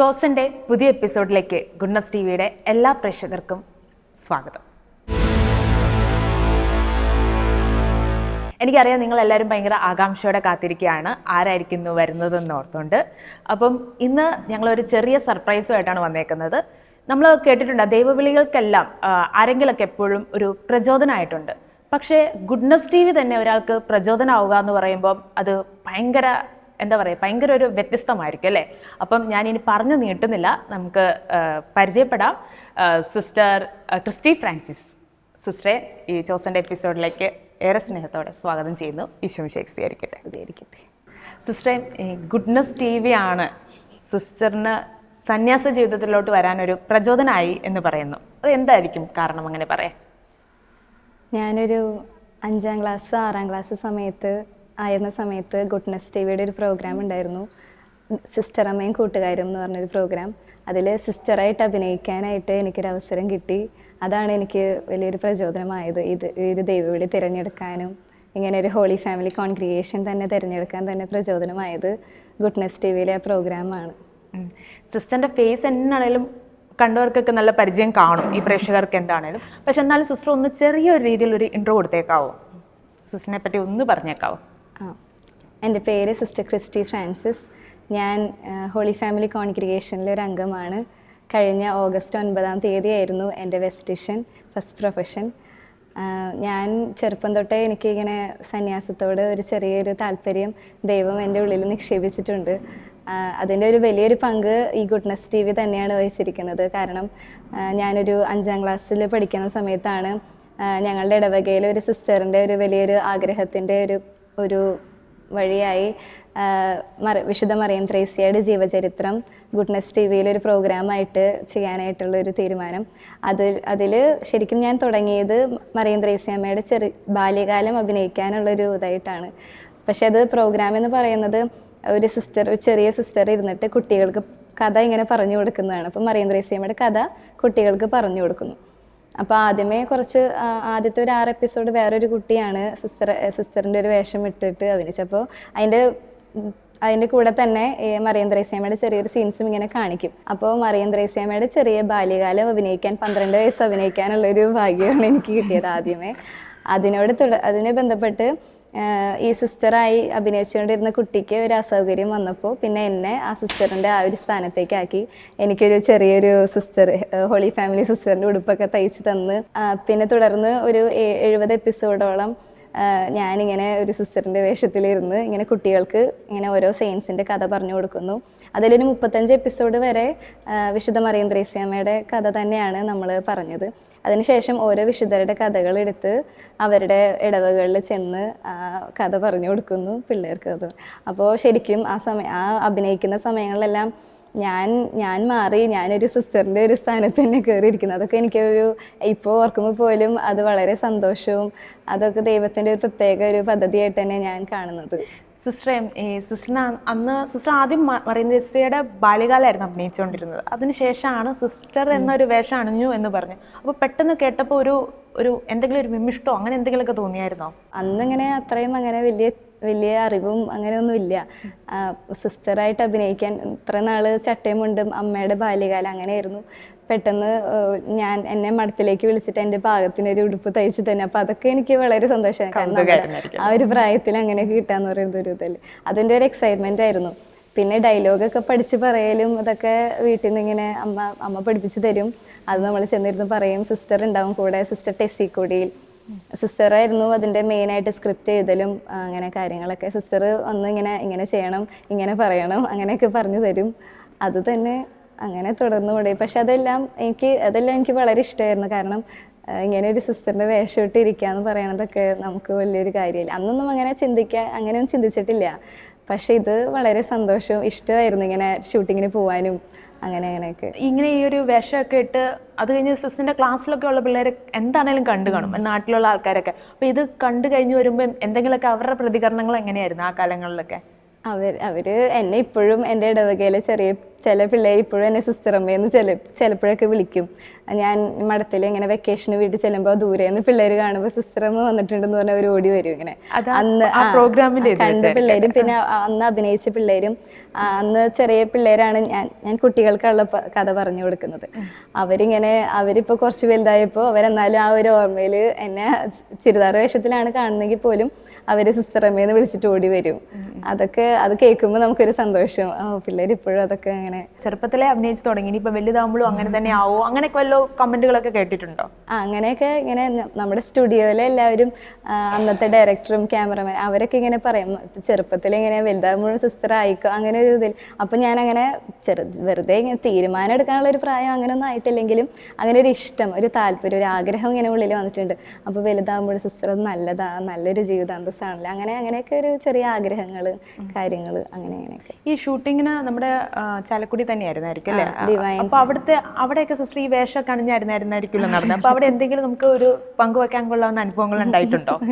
ചോസന്റെ പുതിയ എപ്പിസോഡിലേക്ക് goodness T വിയുടെ എല്ലാ പ്രേക്ഷകർക്കും സ്വാഗതം. എനിക്കറിയാം നിങ്ങൾ എല്ലാവരും ഭയങ്കര ആകാംക്ഷയോടെ കാത്തിരിക്കുകയാണ്. ആരായിരിക്കുന്നു വരുന്നതെന്ന് ഓർത്തുകൊണ്ട് അപ്പം ഇന്ന് ഞങ്ങളൊരു ചെറിയ സർപ്രൈസുമായിട്ടാണ് വന്നേക്കുന്നത്. നമ്മൾ കേട്ടിട്ടുണ്ട് ദൈവവിളികൾക്കെല്ലാം ആരെങ്കിലൊക്കെ എപ്പോഴും ഒരു പ്രചോദനമായിട്ടുണ്ട് പക്ഷേ ഗുഡ്നസ് ടി വി തന്നെ ഒരാൾക്ക് പ്രചോദനമാവുക എന്ന് പറയുമ്പോൾ അത് ഭയങ്കര എന്താ പറയുക ഭയങ്കര ഒരു വ്യത്യസ്തമായിരിക്കും അല്ലേ? അപ്പം ഞാൻ ഇനി പറഞ്ഞു നീട്ടുന്നില്ല. നമുക്ക് പരിചയപ്പെടാം. Sister Christy Francis. സിസ്റ്ററെ ഈ ചോസന്റെ എപ്പിസോഡിലേക്ക് ഏറെ സ്നേഹത്തോടെ സ്വാഗതം ചെയ്യുന്നു. ഈശോ ഷേക്സ് ആയിരിക്കട്ടെ ഇതായിരിക്കട്ടെ സിസ്റ്ററെ ഈ ഗുഡ്നസ് ടി വി ആണ് സിസ്റ്ററിന് സന്യാസ ജീവിതത്തിലോട്ട് വരാനൊരു പ്രചോദനമായി എന്ന് പറയുന്നു. അത് എന്തായിരിക്കും കാരണം അങ്ങനെ പറയാം ഞാനൊരു അഞ്ചാം ക്ലാസ് ആറാം ക്ലാസ് സമയത്ത് ആയിരുന്ന സമയത്ത് ഗുഡ്നസ് ടി വിയുടെ ഒരു പ്രോഗ്രാം ഉണ്ടായിരുന്നു. സിസ്റ്റർ അമ്മയും കൂട്ടുകാരും എന്ന് പറഞ്ഞൊരു പ്രോഗ്രാം അതിൽ സിസ്റ്ററായിട്ട് അഭിനയിക്കാനായിട്ട് എനിക്കൊരു അവസരം കിട്ടി. അതാണ് എനിക്ക് വലിയൊരു പ്രചോദനമായത്. ഇത് ഒരു ദൈവവിളി തിരഞ്ഞെടുക്കാനും ഇങ്ങനെ ഒരു ഹോളി ഫാമിലി കോൺഗ്രിഗേഷൻ തന്നെ തിരഞ്ഞെടുക്കാൻ തന്നെ പ്രചോദനമായത് ഗുഡ്നസ് ടി വിയിലെ ആ പ്രോഗ്രാമാണ് സിസ്റ്ററിന്റെ ഫേസ് എന്നാണേലും കണ്ടവർക്കൊക്കെ നല്ല പരിചയം കാണും. ഈ പ്രേക്ഷകർക്ക് എന്താണേലും. പക്ഷെ എന്നാലും സിസ്റ്റർ ഒന്ന് ചെറിയൊരു രീതിയിൽ ഒരു ഇൻട്രോ കൊടുത്തേക്കാവോ സിസ്റ്ററിനെ പറ്റി ഒന്ന് പറഞ്ഞേക്കാവോ? എന്റെ പേര് സിസ്റ്റർ ക്രിസ്റ്റി ഫ്രാൻസിസ്. ഞാൻ ഹോളി ഫാമിലി കോൺഗ്രിഗേഷനിലെ ഒരു അംഗമാണ്. കഴിഞ്ഞ ഓഗസ്റ്റ് ഒൻപതാം തീയതി ആയിരുന്നു എന്റെ വെസ്റ്റിഷൻ ഫസ്റ്റ് പ്രൊഫഷൻ. ഞാൻ ചെറുപ്പം തൊട്ടേ എനിക്കിങ്ങനെ സന്യാസത്തോട് ഒരു ചെറിയൊരു താല്പര്യം ദൈവം എന്റെ ഉള്ളിൽ നിക്ഷേപിച്ചിട്ടുണ്ട്. അതിന്റെ ഒരു വലിയൊരു പങ്ക് ഈ ഗുഡ്നസ് ടി വി തന്നെയാണ് വഹിച്ചിരിക്കുന്നത്. കാരണം ഞാനൊരു അഞ്ചാം ക്ലാസ്സിൽ പഠിക്കുന്ന സമയത്താണ് ഞങ്ങളുടെ ഇടവകയിൽ ഒരു സിസ്റ്ററിന്റെ ഒരു വലിയൊരു ആഗ്രഹത്തിന്റെ ഒരു ഒരു വഴിയായി വിശുദ്ധ മറിയം ത്രേസ്യയുടെ ജീവചരിത്രം ഗുഡ്നസ് ടി വിയിൽ ഒരു പ്രോഗ്രാമായിട്ട് ചെയ്യാനായിട്ടുള്ള ഒരു തീരുമാനം. അതിൽ അതിൽ ശരിക്കും ഞാൻ തുടങ്ങിയത് മറിയം ത്രേസ്യാമ്മയുടെ ചെറു ബാല്യകാലം അഭിനയിക്കാനുള്ളൊരു ഇതായിട്ടാണ്. പക്ഷെ അത് പ്രോഗ്രാം എന്ന് പറയുന്നത് ഒരു സിസ്റ്റർ ഒരു ചെറിയ സിസ്റ്റർ ഇരുന്നിട്ട് കുട്ടികൾക്ക് കഥ ഇങ്ങനെ പറഞ്ഞു കൊടുക്കുന്നതാണ്. അപ്പം മറിയം ത്രേസ്യാമ്മയുടെ കഥ കുട്ടികൾക്ക് പറഞ്ഞു കൊടുക്കുന്നു. അപ്പോൾ ആദ്യമേ കുറച്ച് ആദ്യത്തെ ഒരു ആറ് എപ്പിസോഡ് വേറൊരു കുട്ടിയാണ് സിസ്റ്റർ സിസ്റ്ററിന്റെ ഒരു വേഷം ഇട്ടിട്ട് അഭിനയിച്ചപ്പോൾ അതിന്റെ ഉം, അതിന്റെ കൂടെ തന്നെ മറിയം ചെറിയൊരു സീൻസും ഇങ്ങനെ കാണിക്കും. അപ്പോൾ മറിയം ചെറിയ ബാല്യകാലം അഭിനയിക്കാൻ പന്ത്രണ്ട് വയസ്സ് അഭിനയിക്കാനുള്ളൊരു ഭാഗ്യമാണ് എനിക്ക് കിട്ടിയത് ആദ്യമേ. അതിനോട് അതിനെ ബന്ധപ്പെട്ട് ഈ സിസ്റ്ററായി അഭിനയിച്ചുകൊണ്ടിരുന്ന കുട്ടിക്ക് ഒരു അസൗകര്യം വന്നപ്പോൾ പിന്നെ എന്നെ ആ സിസ്റ്ററിന്റെ ആ ഒരു സ്ഥാനത്തേക്കാക്കി എനിക്കൊരു ചെറിയൊരു സിസ്റ്റർ ഹോളി ഫാമിലി സിസ്റ്ററിന്റെ ഉടുപ്പൊക്കെ തയ്ച്ച് തന്ന് പിന്നെ തുടർന്ന് ഒരു എഴുപത് എപ്പിസോഡോളം ഞാനിങ്ങനെ ഒരു സിസ്റ്ററിന്റെ വേഷത്തിലിരുന്ന് ഇങ്ങനെ കുട്ടികൾക്ക് ഇങ്ങനെ ഓരോ സെയിൻസിന്റെ കഥ പറഞ്ഞു കൊടുക്കുന്നു. അതിലൊരു മുപ്പത്തഞ്ച് എപ്പിസോഡ് വരെ വിശുദ്ധ മറിയം ത്രേസ്യാമ്മയുടെ കഥ തന്നെയാണ് നമ്മൾ പറഞ്ഞത്. അതിനുശേഷം ഓരോ വിശുദ്ധരുടെ കഥകൾ എടുത്ത് അവരുടെ ഇടവകളിൽ ചെന്ന് കഥ പറഞ്ഞു കൊടുക്കുന്നു പിള്ളേർക്ക് അത്. അപ്പോൾ ശരിക്കും ആ സമയം ആ അഭിനയിക്കുന്ന സമയങ്ങളിലെല്ലാം ഞാൻ ഞാൻ മാറി ഞാനൊരു സിസ്റ്ററിന്റെ ഒരു സ്ഥാനത്ത് തന്നെ കയറിയിരിക്കുന്നു. അതൊക്കെ എനിക്കൊരു ഇപ്പോൾ ഓർക്കുമ്പോൾ പോലും അത് വളരെ സന്തോഷവും അതൊക്കെ ദൈവത്തിന്റെ ഒരു പ്രത്യേക ഒരു പദ്ധതിയായിട്ട് തന്നെ ഞാൻ കാണുന്നത്. സിസ്റ്ററെ ഈ സിസ്റ്ററിന് അന്ന് സിസ്റ്റർ ആദ്യം മറിയൻ മറിയം ദേശയുടെ ബാല്യകാലമായിരുന്നു അഭിനയിച്ചുകൊണ്ടിരുന്നത്. അതിനുശേഷമാണ് സിസ്റ്റർ എന്നൊരു വേഷം അണിഞ്ഞു എന്ന് പറഞ്ഞു. അപ്പോൾ പെട്ടെന്ന് കേട്ടപ്പോൾ ഒരു ഒരു എന്തെങ്കിലും ഒരു വിമിഷ്ടോ അങ്ങനെ എന്തെങ്കിലുമൊക്കെ തോന്നിയായിരുന്നോ? അന്നിങ്ങനെ അത്രയും അങ്ങനെ വലിയ വലിയ അറിവും അങ്ങനെയൊന്നും ഇല്ല. സിസ്റ്ററായിട്ട് അഭിനയിക്കാൻ ഇത്ര നാൾ ചട്ടയും മുണ്ടും അമ്മയുടെ ബാല്യകാലം അങ്ങനെയായിരുന്നു. പെട്ടെന്ന് ഞാൻ എന്നെ മഠത്തിലേക്ക് വിളിച്ചിട്ട് എന്റെ പാകത്തിനൊരു ഉടുപ്പ് തയ്ച്ചു തന്നെ. അപ്പോൾ അതൊക്കെ എനിക്ക് വളരെ സന്തോഷമാണ്. കാരണം ആ ഒരു പ്രായത്തിൽ അങ്ങനെ കിട്ടാന്ന് പറയുന്നത് ഒരു ഇതല്ലേ. അതിന്റെ ഒരു എക്സൈറ്റ്മെന്റ് ആയിരുന്നു. പിന്നെ ഡയലോഗൊക്കെ പഠിച്ചു പറയലും അതൊക്കെ വീട്ടിൽ നിന്ന് ഇങ്ങനെ അമ്മ അമ്മ പഠിപ്പിച്ചു തരും. അത് നമ്മൾ ചെന്നിരുന്ന് പറയും സിസ്റ്റർ ഉണ്ടാവും കൂടെ സിസ്റ്റർ ടെസ്സി കൂടിയിൽ സിസ്റ്ററായിരുന്നു അതിന്റെ മെയിനായിട്ട് സ്ക്രിപ്റ്റ് എഴുതലും അങ്ങനെ കാര്യങ്ങളൊക്കെ. സിസ്റ്റർ ഒന്ന് ഇങ്ങനെ ഇങ്ങനെ ചെയ്യണം ഇങ്ങനെ പറയണം അങ്ങനെയൊക്കെ പറഞ്ഞു തരും. അത് തന്നെ അങ്ങനെ തുടർന്നു കൂടെ പക്ഷെ അതെല്ലാം എനിക്ക് അതെല്ലാം എനിക്ക് വളരെ ഇഷ്ടമായിരുന്നു. കാരണം ഇങ്ങനെ ഒരു സിസ്റ്ററിന്റെ വേഷം ഇട്ട് ഇരിക്കുക എന്ന് പറയണതൊക്കെ നമുക്ക് വലിയൊരു കാര്യമില്ല. അന്നൊന്നും അങ്ങനെ ചിന്തിക്കാൻ അങ്ങനെയൊന്നും ചിന്തിച്ചിട്ടില്ല. പക്ഷെ ഇത് വളരെ സന്തോഷവും ഇഷ്ടമായിരുന്നു ഇങ്ങനെ ഷൂട്ടിങ്ങിന് പോവാനും അങ്ങനെ അങ്ങനെയൊക്കെ. ഇങ്ങനെ ഈ ഒരു വേഷമൊക്കെ ഇട്ട് അത് കഴിഞ്ഞ് സിസ്റ്ററിന്റെ ക്ലാസ്സിലൊക്കെ ഉള്ള പിള്ളേർ എന്താണേലും കണ്ടു കാണും. നാട്ടിലുള്ള ആൾക്കാരൊക്കെ. അപ്പോൾ ഇത് കണ്ടു കഴിഞ്ഞ് വരുമ്പോൾ എന്തെങ്കിലുമൊക്കെ അവരുടെ പ്രതികരണങ്ങൾ എങ്ങനെയായിരുന്നു ആ കാലങ്ങളിലൊക്കെ? അവർ അവർ എന്നെ ഇപ്പോഴും എന്റെ ഇടവകയിലെ ചെറിയ ചില പിള്ളേർ ഇപ്പോഴും എന്നെ സിസ്റ്റർ അമ്മയെന്ന് ചില ചിലപ്പോഴൊക്കെ വിളിക്കും. ഞാൻ മഠത്തിൽ ഇങ്ങനെ വെക്കേഷന് വീട്ടിൽ ചെല്ലുമ്പോൾ ദൂരെ നിന്ന് പിള്ളേർ കാണുമ്പോൾ സിസ്റ്റർ അമ്മ വന്നിട്ടുണ്ടെന്ന് പറഞ്ഞാൽ അവർ ഓടി വരും ഇങ്ങനെ. അന്ന് ആ പ്രോഗ്രാമിന്റെ ഇത് കണ്ട പിള്ളേരും പിന്നെ അന്ന് അഭിനയിച്ച പിള്ളേരും അന്ന് ചെറിയ പിള്ളേരാണ് ഞാൻ ഞാൻ കുട്ടികൾക്കുള്ള കഥ പറഞ്ഞു കൊടുക്കുന്നത്. അവരിങ്ങനെ അവരിപ്പോൾ കുറച്ച് വലുതായപ്പോൾ അവരെന്നാലും ആ ഒരു ഓർമ്മയിൽ എന്നെ ചുരിദാർ വേഷത്തിലാണ് കാണുന്നെങ്കിൽ പോലും അവർ സിസ്റ്റർ അമ്മയെന്ന് വിളിച്ചിട്ട് ഓടി വരും. അതൊക്കെ അത് കേൾക്കുമ്പോൾ നമുക്കൊരു സന്തോഷം. ഓ പിള്ളേർ ഇപ്പോഴും അതൊക്കെ അങ്ങനെ ചെറുപ്പത്തിലെ അഭിനയിച്ച് തുടങ്ങി. ഇനിയിപ്പോൾ വലുതാകുമ്പോഴും അങ്ങനെ തന്നെ ആവോ? അങ്ങനെയൊക്കെ വല്ല കമന്റുകളൊക്കെ കേട്ടിട്ടുണ്ടോ? ആ അങ്ങനെയൊക്കെ ഇങ്ങനെ നമ്മുടെ സ്റ്റുഡിയോയിലെ എല്ലാവരും അന്നത്തെ ഡയറക്ടറും ക്യാമറമാൻ അവരൊക്കെ ഇങ്ങനെ പറയും ചെറുപ്പത്തിൽ ഇങ്ങനെ വലുതാകുമ്പോഴും സിസ്റ്റർ ആയിക്കോ? അങ്ങനെ ഒരു ഇതിൽ അപ്പം ഞാൻ അങ്ങനെ ചെറു വെറുതെ ഇങ്ങനെ തീരുമാനം എടുക്കാനുള്ള ഒരു പ്രായം അങ്ങനെയൊന്നും ആയിട്ടില്ലെങ്കിലും അങ്ങനെ ഒരു ഇഷ്ടം ഒരു താല്പര്യം ഒരു ആഗ്രഹം ഇങ്ങനെ ഉള്ളിൽ വന്നിട്ടുണ്ട്. അപ്പോൾ വലുതാകുമ്പോഴും സിസ്റ്റർ അത് നല്ലതാ നല്ലൊരു ജീവിതാന്തസ്സാണല്ലോ. അങ്ങനെ അങ്ങനെയൊക്കെ ഒരു ചെറിയ ആഗ്രഹങ്ങൾ കാര്യങ്ങൾ അങ്ങനെ അങ്ങനെയൊക്കെ ഈ ഷൂട്ടിങ്ങിന് നമ്മുടെ ചാലക്കുടി തന്നെയായിരുന്നായിരിക്കും അല്ലേ. അപ്പൊ അവിടുത്തെ അവിടെയൊക്കെ സിസ്റ്റർ ഈ വേഷമൊക്കെ അണിഞ്ഞായിരുന്നായിരുന്നായിരിക്കുമല്ലോ നടന്നത്. അപ്പൊ അവിടെ എന്തെങ്കിലും നമുക്ക് ഒരു പങ്കുവെക്കാൻ കൊള്ളാവുന്ന അനുഭവങ്ങൾ ഉണ്ടായിട്ടുണ്ടോ?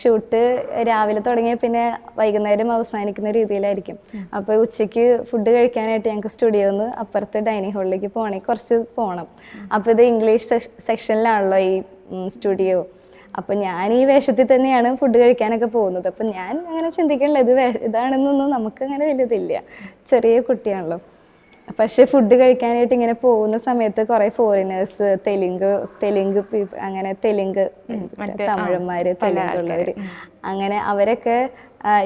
ഷൂട്ട് രാവിലെ തുടങ്ങിയ പിന്നെ വൈകുന്നേരം അവസാനിക്കുന്ന രീതിയിലായിരിക്കും. അപ്പോൾ ഉച്ചയ്ക്ക് ഫുഡ് കഴിക്കാനായിട്ട് ഞങ്ങൾക്ക് സ്റ്റുഡിയോയിൽ നിന്ന് അപ്പുറത്ത് ഡൈനിങ് ഹാളിലേക്ക് പോകണമെങ്കിൽ കുറച്ച് പോകണം അപ്പോൾ ഇത് ഇംഗ്ലീഷ് സെക്ഷനിലാണല്ലോ ഈ സ്റ്റുഡിയോ അപ്പോൾ ഞാൻ ഈ വേഷത്തിൽ തന്നെയാണ് ഫുഡ് കഴിക്കാനൊക്കെ പോകുന്നത്. അപ്പം ഞാൻ അങ്ങനെ ചിന്തിക്കണില്ല ഇത് വേ ഇതാണെന്നൊന്നും നമുക്ക് അങ്ങനെ വലുതില്ല ചെറിയ കുട്ടിയാണല്ലോ. പക്ഷെ ഫുഡ് കഴിക്കാനായിട്ട് ഇങ്ങനെ പോകുന്ന സമയത്ത് കുറെ ഫോറിനേഴ്സ് തെലുങ്ക് തെലുങ്ക് അങ്ങനെ തെലുങ്ക് തമിഴന്മാര് തെലുങ്കുള്ളവര് അങ്ങനെ അവരൊക്കെ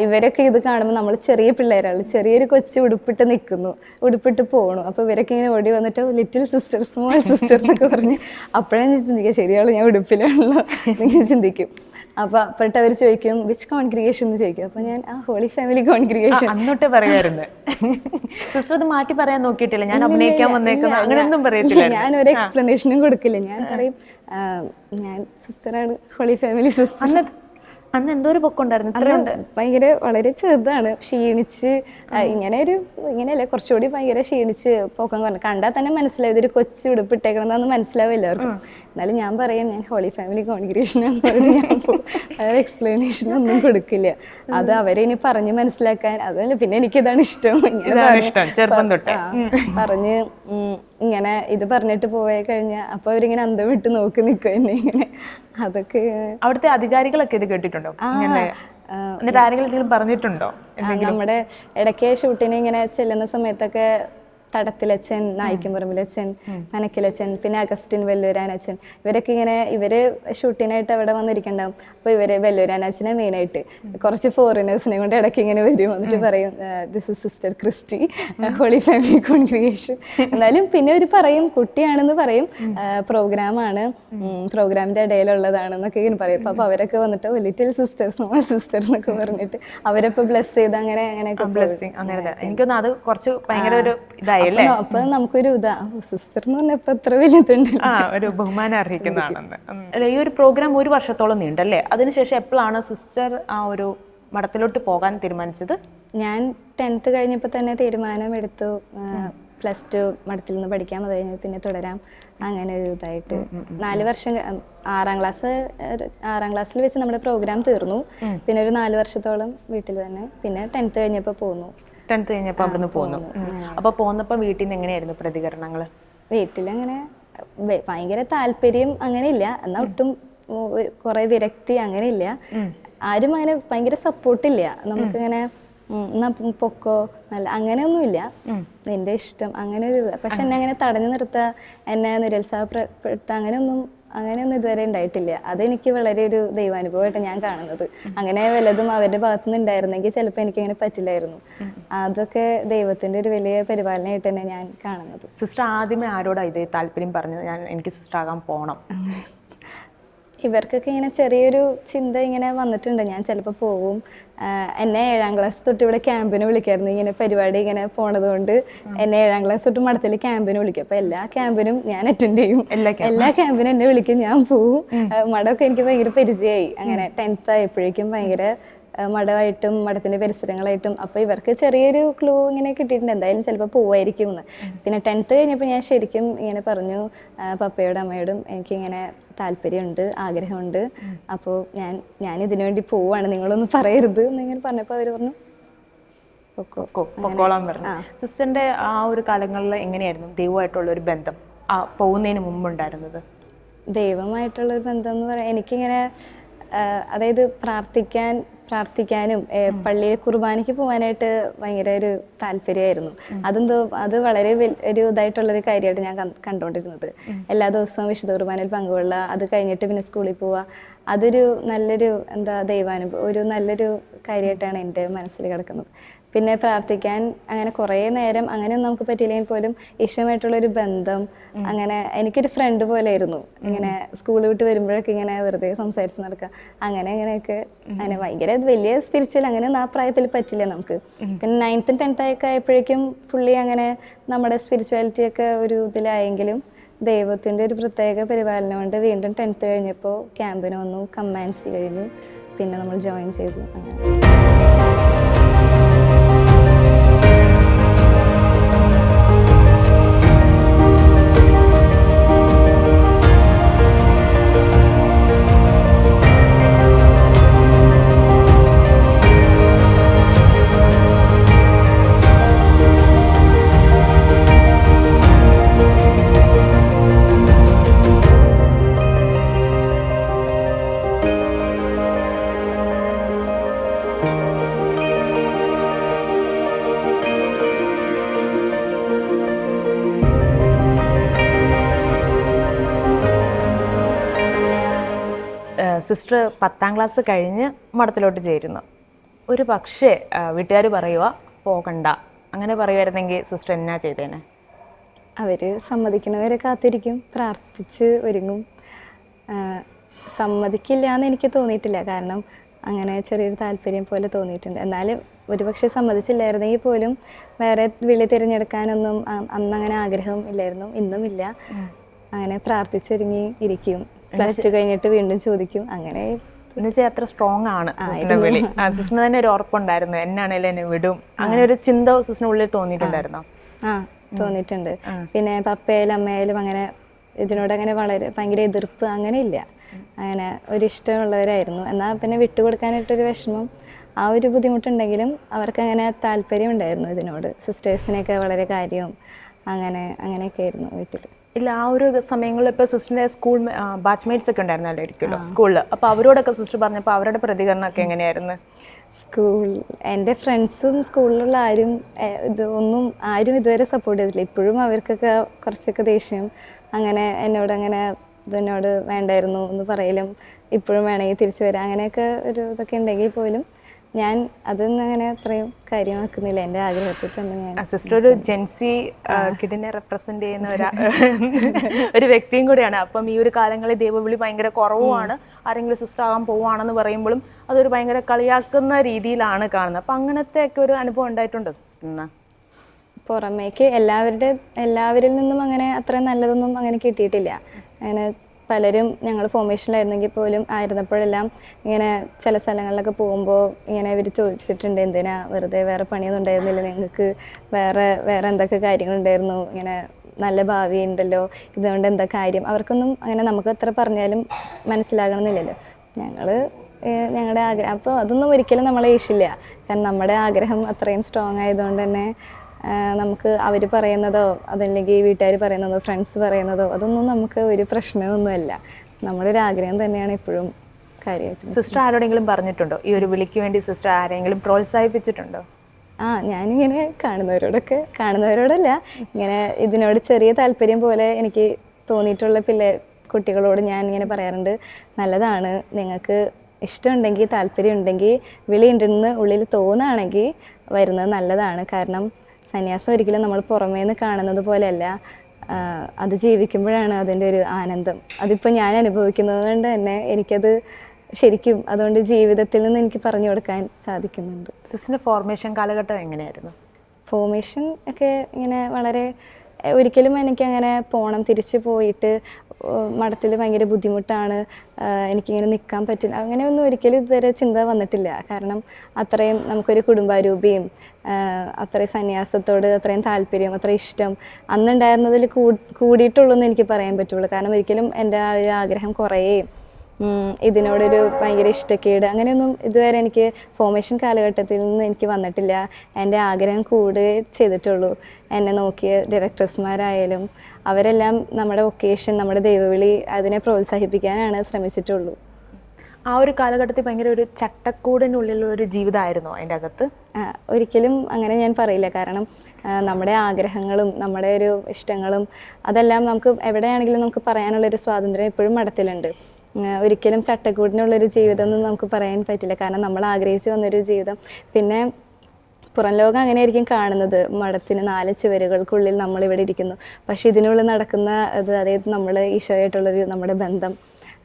ഇവരൊക്കെ ഇത് കാണുമ്പോൾ നമ്മൾ ചെറിയ പിള്ളേരാണ്. ചെറിയൊരു കൊച്ചു ഉടുപ്പിട്ട് നിൽക്കുന്നു ഉടുപ്പിട്ട് പോകണു അപ്പോൾ ഇവരൊക്കെ ഇങ്ങനെ ഓടി വന്നിട്ട് ലിറ്റിൽ സിസ്റ്റർ സ്മോൾ സിസ്റ്റർ എന്നൊക്കെ പറഞ്ഞ് അപ്പോഴേ ഞാൻ ചിന്തിക്കുക ശരിയാണ് ഞാൻ ഉടുപ്പിലാണല്ലോ എന്ന് ചിന്തിക്കും. അപ്പൊ അപ്പോഴത്തെ അവർ ചോദിക്കും വിച്ച് കോൺഗ്രിഗേഷൻ എന്ന് ചോദിക്കും. അപ്പൊ ഞാൻ ആ ഹോളി ഫാമിലി കോൺഗ്രിഗേഷൻ അന്നോട്ട് പറയാറുണ്ട് സിസ്റ്റർ അത് മാറ്റി പറയാൻ നോക്കിയിട്ടില്ല. ഞാൻ അഭിനയിക്കാൻ വന്നേക്കുന്ന. അങ്ങനെയൊന്നും പറയത്തില്ല ഞാൻ ഒരു എക്സ്പ്ലനേഷനും കൊടുക്കില്ല. ഞാൻ പറയും ഞാൻ സിസ്റ്ററാണ് ഹോളി ഫാമിലി സിസ്റ്റർ അന്ന് എന്തോ ഒരു പൊക്കുണ്ടായിരുന്നു. ഭയങ്കര വളരെ ചെറുതാണ്. ക്ഷീണിച്ച് ഇങ്ങനെ ഒരു ഇങ്ങനെയല്ലേ കുറച്ചുകൂടി ഭയങ്കര ക്ഷീണിച്ച് പൊക്കം കുറഞ്ഞു. കണ്ടാൽ തന്നെ മനസ്സിലാവും ഒരു കൊച്ചു ഉടുപ്പിട്ടേക്കണമെന്ന് മനസ്സിലാവും എല്ലാവർക്കും. എന്നാലും ഞാൻ പറയും ഞാൻ ഹോളി ഫാമിലി പറഞ്ഞ് ഞാൻ എക്സ്പ്ലനേഷൻ ഒന്നും കൊടുക്കില്ല. അത് അവരെ ഇനി പറഞ്ഞ് മനസ്സിലാക്കാൻ അതല്ല പിന്നെ എനിക്കിതാണ് ഇഷ്ടം. പറഞ്ഞ് ഇങ്ങനെ ഇത് പറഞ്ഞിട്ട് പോയി കഴിഞ്ഞാൽ അപ്പൊ അവരിങ്ങനെ അന്തം വിട്ട് നോക്കി നിൽക്കും എന്നെ ഇങ്ങനെ. അതൊക്കെ അവിടുത്തെ അധികാരികളൊക്കെ ഇത് കേട്ടിട്ടുണ്ടോ? എന്നിട്ട് ആരെങ്കിലും പറഞ്ഞിട്ടുണ്ടോ നമ്മുടെ ഇടയ്ക്ക് ഷൂട്ടിന് ഇങ്ങനെ ചെല്ലുന്ന സമയത്തൊക്കെ തടത്തിലച്ഛൻ നായിക്കമ്പറമ്പിലച്ഛൻ മനക്കിലച്ഛൻ പിന്നെ അഗസ്റ്റിൻ വെല്ലൂരാനച്ഛൻ. ഇവരൊക്കെ ഇങ്ങനെ ഇവർ ഷൂട്ടിനായിട്ട് അവിടെ വന്നിരിക്കണ്ടാവും. അപ്പൊ ഇവർ വെല്ലൂരാനച്ഛനെ മെയിനായിട്ട് കുറച്ച് ഫോറിനേഴ്സിനെ കൊണ്ട് ഇടയ്ക്ക് ഇങ്ങനെ വരും. വന്നിട്ട് പറയും this is sister Christy holy family congregation എന്നാലും പിന്നെ അവർ പറയും കുട്ടിയാണെന്ന് പറയും. പ്രോഗ്രാമാണ് പ്രോഗ്രാമിന്റെ ഇടയിലുള്ളതാണെന്നൊക്കെ ഇങ്ങനെ പറയും. അപ്പൊ അവരൊക്കെ വന്നിട്ട് ലിറ്റിൽ സിസ്റ്റർ സ്മോൾ സിസ്റ്റർ എന്നൊക്കെ പറഞ്ഞിട്ട് അവരപ്പോ ബ്ലസ് ചെയ്ത് അങ്ങനെ പോകും. ബ്ലെസ്സിങ് അങ്ങനെ എനിക്കൊന്ന് അത് കുറച്ച് ഭയങ്കര ഒരു ഇതായി. അല്ലേ? അപ്പൊ നമുക്കൊരു ഇതാ സിസ്റ്റർ എന്ന് പറഞ്ഞപ്പോ എത്ര വലുതുണ്ട്. ആ ഒരു ബഹുമാനം അർഹിക്കുന്നതാണെന്ന്. ഈ ഒരു പ്രോഗ്രാം ഒരു വർഷത്തോളം നീണ്ടല്ലേ? അതിനുശേഷം എപ്പോഴാണ് സിസ്റ്റർ ആ ഒരു മഠത്തിലോട്ട് പോകാൻ തീരുമാനിച്ചത്? ഞാൻ ടെൻത്ത് കഴിഞ്ഞപ്പോൾ തന്നെ തീരുമാനം എടുത്തു. പ്ലസ് ടു മഠത്തിൽ നിന്ന് പഠിക്കാൻ അത് കഴിഞ്ഞ് പിന്നെ തുടരാം. അങ്ങനെ ഒരു ഇതായിട്ട് നാല് വർഷം ആറാം ക്ലാസ് ആറാം ക്ലാസ്സിൽ വെച്ച് നമ്മുടെ പ്രോഗ്രാം തീർന്നു. പിന്നെ ഒരു നാല് വർഷത്തോളം വീട്ടിൽ തന്നെ. പിന്നെ ടെൻത്ത് കഴിഞ്ഞപ്പോൾ പോന്നു. ടെൻത്ത് കഴിഞ്ഞപ്പോൾ അവിടുന്ന് പോന്നു. അപ്പോൾ അപ്പൊ പോന്നപ്പോ വീട്ടിൽ നിന്ന് എങ്ങനെയായിരുന്നു പ്രതികരണങ്ങൾ വീട്ടിലങ്ങനെ ഭയങ്കര താല്പര്യം അങ്ങനെ ഇല്ല എന്നാൽ ഒട്ടും കുറെ വിരക്തി അങ്ങനെ ഇല്ല ആരും അങ്ങനെ ഭയങ്കര സപ്പോർട്ടില്ല നമുക്കിങ്ങനെ എന്നാ പൊക്കോ നല്ല അങ്ങനെയൊന്നുമില്ല. നിന്റെ ഇഷ്ടം അങ്ങനെ ഒരു. പക്ഷെ എന്നെ അങ്ങനെ തടഞ്ഞു നിർത്താ എന്നെ നിരുത്സാഹപ്പെടുത്തുക അങ്ങനെയൊന്നും അങ്ങനെയൊന്നും ഇതുവരെ ഉണ്ടായിട്ടില്ല. അതെനിക്ക് വളരെ ഒരു ദൈവാനുഭവമായിട്ട് ഞാൻ കാണുന്നത്. അങ്ങനെ വലതും അവരുടെ ഭാഗത്തു നിന്ന് ഉണ്ടായിരുന്നെങ്കിൽ ചിലപ്പോൾ എനിക്ക് അങ്ങനെ പറ്റില്ലായിരുന്നു. അതൊക്കെ ദൈവത്തിന്റെ ഒരു വലിയ പരിപാലനമായിട്ട് തന്നെ ഞാൻ കാണുന്നത്. സിസ്റ്റർ ആദ്യമേ ആരോടാ ഇത് താല്പര്യം പറഞ്ഞത്? ഞാൻ എനിക്ക് സിസ്റ്റർ ആകാൻ പോണം. ഇവർക്കൊക്കെ ഇങ്ങനെ ചെറിയൊരു ചിന്ത ഇങ്ങനെ വന്നിട്ടുണ്ട്. ഞാൻ ചിലപ്പോൾ പോവും. എന്നെ ഏഴാം ക്ലാസ് തൊട്ട് ഇവിടെ ക്യാമ്പിന് വിളിക്കായിരുന്നു. ഇങ്ങനെ പരിപാടി ഇങ്ങനെ പോണത് കൊണ്ട് എന്നെ ഏഴാം ക്ലാസ് തൊട്ട് മഠത്തിൽ ക്യാമ്പിന് വിളിക്കും. അപ്പോൾ എല്ലാ ക്യാമ്പിനും ഞാൻ അറ്റൻഡ് ചെയ്യും. എല്ലാ ക്യാമ്പിനും എന്നെ വിളിക്കും. ഞാൻ പോവും. മഠമൊക്കെ എനിക്ക് ഭയങ്കര പരിചയമായി. അങ്ങനെ ടെൻത്ത് ആയപ്പോഴേക്കും ഭയങ്കര മഠമായിട്ടും മഠത്തിന്റെ പരിസരങ്ങളായിട്ടും. അപ്പോൾ ഇവർക്ക് ചെറിയൊരു ക്ലൂ ഇങ്ങനെ കിട്ടിയിട്ടുണ്ട്. എന്തായാലും ചിലപ്പോൾ പോവായിരിക്കും എന്ന് പിന്നെ ടെൻത്ത് കഴിഞ്ഞപ്പോൾ ഞാൻ ശരിക്കും ഇങ്ങനെ പറഞ്ഞു പപ്പയോടും അമ്മയോടും എനിക്കിങ്ങനെ താല്പര്യമുണ്ട് ആഗ്രഹമുണ്ട്. അപ്പോൾ ഞാൻ ഞാൻ ഇതിനു വേണ്ടി പോവാണ് നിങ്ങളൊന്നും പറയരുത് എന്നിങ്ങനെ പറഞ്ഞപ്പോൾ അവർ പറഞ്ഞു പൊക്കോളാൻ പറഞ്ഞു. സിസ്റ്ററിന്റെ ആ ഒരു കാലങ്ങളിൽ എങ്ങനെയായിരുന്നു ദൈവമായിട്ടുള്ള ഒരു ബന്ധം? ആ പോകുന്നതിന് മുമ്പുണ്ടായിരുന്നത്? ദൈവമായിട്ടുള്ള ഒരു ബന്ധം എന്ന് പറയാൻ എനിക്കിങ്ങനെ അതായത് പ്രാർത്ഥിക്കാൻ പ്രാർത്ഥിക്കാനും പള്ളിയിൽ കുർബാനയ്ക്ക് പോകാനായിട്ട് ഭയങ്കര ഒരു താല്പര്യമായിരുന്നു. അതെന്തോ അത് വളരെ ഒരു ഇതായിട്ടുള്ളൊരു കാര്യമായിട്ട് ഞാൻ കണ്ടുകൊണ്ടിരുന്നത് എല്ലാ ദിവസവും വിശുദ്ധ കുർബാനയിൽ പങ്കുകൊള്ളുക അത് കഴിഞ്ഞിട്ട് പിന്നെ സ്കൂളിൽ പോവുക. അതൊരു നല്ലൊരു എന്താ ദൈവാനുഭവം ഒരു നല്ലൊരു കാര്യമായിട്ടാണ് എന്റെ മനസ്സിൽ കിടക്കുന്നത്. പിന്നെ പ്രാർത്ഥിക്കാൻ അങ്ങനെ കുറേ നേരം അങ്ങനെ നമുക്ക് പറ്റിയില്ലെങ്കിൽ പോലും ഇഷ്ടമായിട്ടുള്ളൊരു ബന്ധം അങ്ങനെ എനിക്കൊരു ഫ്രണ്ട് പോലെ ആയിരുന്നു ഇങ്ങനെ സ്കൂൾ വിട്ട് വരുമ്പോഴൊക്കെ ഇങ്ങനെ വെറുതെ സംസാരിച്ച് നടക്കുക. അങ്ങനെ അങ്ങനെയൊക്കെ അങ്ങനെ ഭയങ്കര വലിയ സ്പിരിച്വൽ അങ്ങനെ ആ പ്രായത്തിൽ പറ്റില്ല നമുക്ക്. പിന്നെ നയൻത്തും ടെൻത്ത് ഒക്കെ ആയപ്പോഴേക്കും പുള്ളി അങ്ങനെ നമ്മുടെ സ്പിരിച്വാലിറ്റി ഒക്കെ ഒരു ഇതിലായെങ്കിലും ദൈവത്തിന്റെ ഒരു പ്രത്യേക പരിപാലനം കൊണ്ട് വീണ്ടും ടെൻത്ത് കഴിഞ്ഞപ്പോൾ ക്യാമ്പിന് വന്നു കമ്മാൻസി കഴിഞ്ഞു. പിന്നെ നമ്മൾ ജോയിൻ ചെയ്തു. അങ്ങനെ. സിസ്റ്റർ പത്താം ക്ലാസ് കഴിഞ്ഞ് മഠത്തിലോട്ട് ചേരുന്നു. ഒരു പക്ഷേ വീട്ടുകാർ പറയുക പോകണ്ട. അങ്ങനെ പറയുമായിരുന്നെങ്കിൽ സിസ്റ്റർ എന്നാ ചെയ്തേനെ? അവർ സമ്മതിക്കുന്നവരെ കാത്തിരിക്കും പ്രാർത്ഥിച്ച് ഒരുങ്ങും. സമ്മതിക്കില്ല എന്ന് എനിക്ക് തോന്നിയിട്ടില്ല. കാരണം അങ്ങനെ ചെറിയൊരു താല്പര്യം പോലെ തോന്നിയിട്ടുണ്ട്. എന്നാലും ഒരുപക്ഷെ സമ്മതിച്ചില്ലായിരുന്നെങ്കിൽ പോലും വേറെ വിളി തിരഞ്ഞെടുക്കാനൊന്നും അന്നങ്ങനെ ആഗ്രഹം ഇല്ലായിരുന്നു. ഇന്നും ഇല്ല അങ്ങനെ പ്രാർത്ഥിച്ചൊരുങ്ങി ഇരിക്കും. പ്ലസ് ടു കഴിഞ്ഞിട്ട് വീണ്ടും ചോദിക്കും. അങ്ങനെ എന്നുവെച്ചാൽ അത്ര സ്ട്രോങ് ആണ് സിസ്റ്ററിന്റെ വിളി. ആ, തന്നെ ഒരു ഉറപ്പുണ്ടായിരുന്നു. എന്നാണേലും എന്നെ വിടും. അങ്ങനെ ഒരു ചിന്ത സിസ്റ്റിന് ഉള്ളിൽ തോന്നിയിട്ടുണ്ടായിരുന്നോ? ആ തോന്നിയിട്ടുണ്ട്. പിന്നെ പപ്പയായാലും അമ്മയായാലും അങ്ങനെ ഇതിനോട് അങ്ങനെ വളരെ ഭയങ്കര എതിർപ്പ് അങ്ങനെ ഇല്ല. അങ്ങനെ ഒരു ഇഷ്ടമുള്ളവരായിരുന്നു എന്നാൽ പിന്നെ വിട്ടുകൊടുക്കാനായിട്ടൊരു വിഷമം ആ ഒരു ബുദ്ധിമുട്ടുണ്ടെങ്കിലും അവർക്ക് അങ്ങനെ താല്പര്യം ഉണ്ടായിരുന്നു ഇതിനോട് സിസ്റ്റേഴ്സിനെയൊക്കെ വളരെ കാര്യവും അങ്ങനെ അങ്ങനെയൊക്കെ ആയിരുന്നു വീട്ടിൽ ഇല്ല ആ ഒരു സമയങ്ങളിൽ ഇപ്പോൾ സിസ്റ്ററിന്റെ സ്കൂൾ ബാച്ച്മേറ്റ്സ് ഒക്കെ ഉണ്ടായിരുന്നല്ലോ ഒരിക്കലും സ്കൂളിൽ അപ്പോൾ അവരോടൊക്കെ സിസ്റ്റർ പറഞ്ഞപ്പോൾ അവരുടെ പ്രതികരണമൊക്കെ എങ്ങനെയായിരുന്നു? സ്കൂൾ എന്റെ ഫ്രണ്ട്സും സ്കൂളിലുള്ള ആരും ഇതൊന്നും ഇത് ഒന്നും ആരും ഇതുവരെ സപ്പോർട്ട് ചെയ്തില്ല ഇപ്പോഴും അവർക്കൊക്കെ കുറച്ചൊക്കെ ദേഷ്യം. അങ്ങനെ എന്നോട് അങ്ങനെ ഇതിനോട് വേണ്ടായിരുന്നു എന്ന് പറയലും ഇപ്പോഴും വേണമെങ്കിൽ തിരിച്ചു വരാം. അങ്ങനെയൊക്കെ ഒരു ഇതൊക്കെ ഉണ്ടെങ്കിൽ പോലും ഞാൻ അതൊന്നും അങ്ങനെ അത്രയും കാര്യമാക്കുന്നില്ല. എന്റെ ആഗ്രഹത്തിൽ തന്നെ ഞാൻ സിസ്റ്റർ ഒരു ജെൻസി കിഡിനെ റെപ്രസെന്റ് ചെയ്യുന്ന ഒരു ഒരു വ്യക്തിയും കൂടിയാണ്. അപ്പം ഈ ഒരു കാലങ്ങളിൽ ദൈവവിളി ഭയങ്കര കുറവുമാണ്. ആരെങ്കിലും സിസ്റ്റർ ആകാൻ പോവുകയാണെന്ന് പറയുമ്പോഴും അതൊരു ഭയങ്കര കളിയാക്കുന്ന രീതിയിലാണ് കാണുന്നത്. അപ്പം അങ്ങനത്തെ ഒക്കെ ഒരു അനുഭവം ഉണ്ടായിട്ടുണ്ട് സിസ്റ്ററിന് പുറമേക്ക് എല്ലാവരുടെ എല്ലാവരിൽ നിന്നും അങ്ങനെ അത്ര നല്ലതൊന്നും അങ്ങനെ കിട്ടിയിട്ടില്ല. അങ്ങനെ പലരും ഞങ്ങൾ ഫോർമേഷനിലായിരുന്നെങ്കിൽ പോലും ആയിരുന്നപ്പോഴെല്ലാം ഇങ്ങനെ ചില സ്ഥലങ്ങളിലൊക്കെ പോകുമ്പോൾ ഇങ്ങനെ ഇവർ ചോദിച്ചിട്ടുണ്ട് എന്തിനാ വെറുതെ വേറെ പണിയൊന്നും ഉണ്ടായിരുന്നില്ല? നിങ്ങൾക്ക് വേറെ വേറെ എന്തൊക്കെ കാര്യങ്ങളുണ്ടായിരുന്നു? ഇങ്ങനെ നല്ല ഭാവി ഉണ്ടല്ലോ ഇതുകൊണ്ട് എന്താ കാര്യം? അവർക്കൊന്നും അങ്ങനെ നമുക്ക് എത്ര പറഞ്ഞാലും മനസ്സിലാകണമെന്നില്ലല്ലോ. ഞങ്ങൾ ഞങ്ങളുടെ ആഗ്രഹം. അപ്പോൾ അതൊന്നും ഒരിക്കലും നമ്മളെ ഇഷില്ല കാരണം നമ്മുടെ ആഗ്രഹം അത്രയും സ്ട്രോങ് ആയതുകൊണ്ട് തന്നെ നമുക്ക് അവർ പറയുന്നതോ അതല്ലെങ്കിൽ വീട്ടുകാർ പറയുന്നതോ ഫ്രണ്ട്സ് പറയുന്നതോ അതൊന്നും നമുക്ക് ഒരു പ്രശ്നമൊന്നുമല്ല. നമ്മുടെ ഒരു ആഗ്രഹം തന്നെയാണ് എപ്പോഴും കാര്യമായിട്ട് സിസ്റ്റർ ആരോടെങ്കിലും പറഞ്ഞിട്ടുണ്ടോ? ഈ ഒരു വിളിക്ക് വേണ്ടി സിസ്റ്റർ ആരെങ്കിലും പ്രോത്സാഹിപ്പിച്ചിട്ടുണ്ടോ? ആ ഞാനിങ്ങനെ കാണുന്നവരോടൊക്കെ കാണുന്നവരോടല്ല. ഇങ്ങനെ ഇതിനോട് ചെറിയ താല്പര്യം പോലെ എനിക്ക് തോന്നിയിട്ടുള്ള പിള്ളേ കുട്ടികളോട് ഞാൻ ഇങ്ങനെ പറയാറുണ്ട്. നല്ലതാണ്. നിങ്ങൾക്ക് ഇഷ്ടമുണ്ടെങ്കിൽ താല്പര്യം ഉണ്ടെങ്കിൽ വിളിയുണ്ടെന്ന് ഉള്ളിൽ തോന്നുകയാണെങ്കിൽ വരുന്നത് നല്ലതാണ്. കാരണം സന്യാസം ഒരിക്കലും നമ്മൾ പുറമേ നിന്ന് കാണുന്നത് പോലെയല്ല. അത് ജീവിക്കുമ്പോഴാണ് അതിന്റെ ഒരു ആനന്ദം. അതിപ്പോൾ ഞാൻ അനുഭവിക്കുന്നത് കൊണ്ട് തന്നെ എനിക്കത് ശരിക്കും അതുകൊണ്ട് ജീവിതത്തിൽ നിന്ന് എനിക്ക് പറഞ്ഞു കൊടുക്കാൻ സാധിക്കുന്നുണ്ട്. സിസ്റ്റിന്റെ ഫോർമേഷൻ കാലഘട്ടം എങ്ങനെയായിരുന്നു? ഫോർമേഷൻ ഒക്കെ ഇങ്ങനെ വളരെ ഒരിക്കലും എനിക്കങ്ങനെ പോണം തിരിച്ച് പോയിട്ട് മഠത്തിൽ ഭയങ്കര ബുദ്ധിമുട്ടാണ് എനിക്കിങ്ങനെ നിൽക്കാൻ പറ്റില്ല. അങ്ങനെയൊന്നും ഒരിക്കലും ഇതുവരെ ചിന്ത വന്നിട്ടില്ല. കാരണം അത്രയും നമുക്കൊരു കുടുംബാരൂപിയും അത്രയും സന്യാസത്തോട് അത്രയും താല്പര്യം അത്രയും ഇഷ്ടം അന്നുണ്ടായിരുന്നതിൽ കൂ കൂടിയിട്ടുള്ളൂ എന്ന് എനിക്ക് പറയാൻ പറ്റുള്ളൂ. കാരണം ഒരിക്കലും എന്റെ ആ ഒരു ആഗ്രഹം കുറേ ഇതിനോടൊരു ഭയങ്കര ഇഷ്ടക്കേട് അങ്ങനെയൊന്നും ഇതുവരെ എനിക്ക് ഫോർമേഷൻ കാലഘട്ടത്തിൽ നിന്ന് എനിക്ക് വന്നിട്ടില്ല. എന്റെ ആഗ്രഹം കൂടുകയേ ചെയ്തിട്ടുള്ളൂ. എന്നെ നോക്കിയ ഡയറക്ടേഴ്സ്മാരായാലും അവരെല്ലാം നമ്മുടെ വൊക്കേഷൻ നമ്മുടെ ദൈവവിളി അതിനെ പ്രോത്സാഹിപ്പിക്കാനാണ് ശ്രമിച്ചിട്ടുള്ളൂ. ആ ഒരു കാലഘട്ടത്തിൽ ഭയങ്കര ഒരു ചട്ടക്കൂടിനുള്ളിലുള്ള ഒരു ജീവിതമായിരുന്നോ അതിന്റെ അകത്ത്? ഒരിക്കലും അങ്ങനെ ഞാൻ പറയില്ല. കാരണം നമ്മുടെ ആഗ്രഹങ്ങളും നമ്മുടെ ഒരു ഇഷ്ടങ്ങളും അതെല്ലാം നമുക്ക് എവിടെയാണെങ്കിലും നമുക്ക് പറയാനുള്ളൊരു സ്വാതന്ത്ര്യം എപ്പോഴും മഠത്തിലുണ്ട്. ഒരിക്കലും ചട്ടക്കൂടിനുള്ളൊരു ജീവിതം ഒന്നും നമുക്ക് പറയാൻ പറ്റില്ല. കാരണം നമ്മൾ ആഗ്രഹിച്ചു വന്നൊരു ജീവിതം. പിന്നെ പുറം ലോകം അങ്ങനെ ആയിരിക്കും കാണുന്നത്. മഠത്തിന് നാല് ചുവരുകൾക്കുള്ളിൽ നമ്മളിവിടെ ഇരിക്കുന്നു. പക്ഷെ ഇതിനുള്ളിൽ നടക്കുന്ന ഇത് അതായത് നമ്മൾ ഈശോയായിട്ടുള്ളൊരു നമ്മുടെ ബന്ധം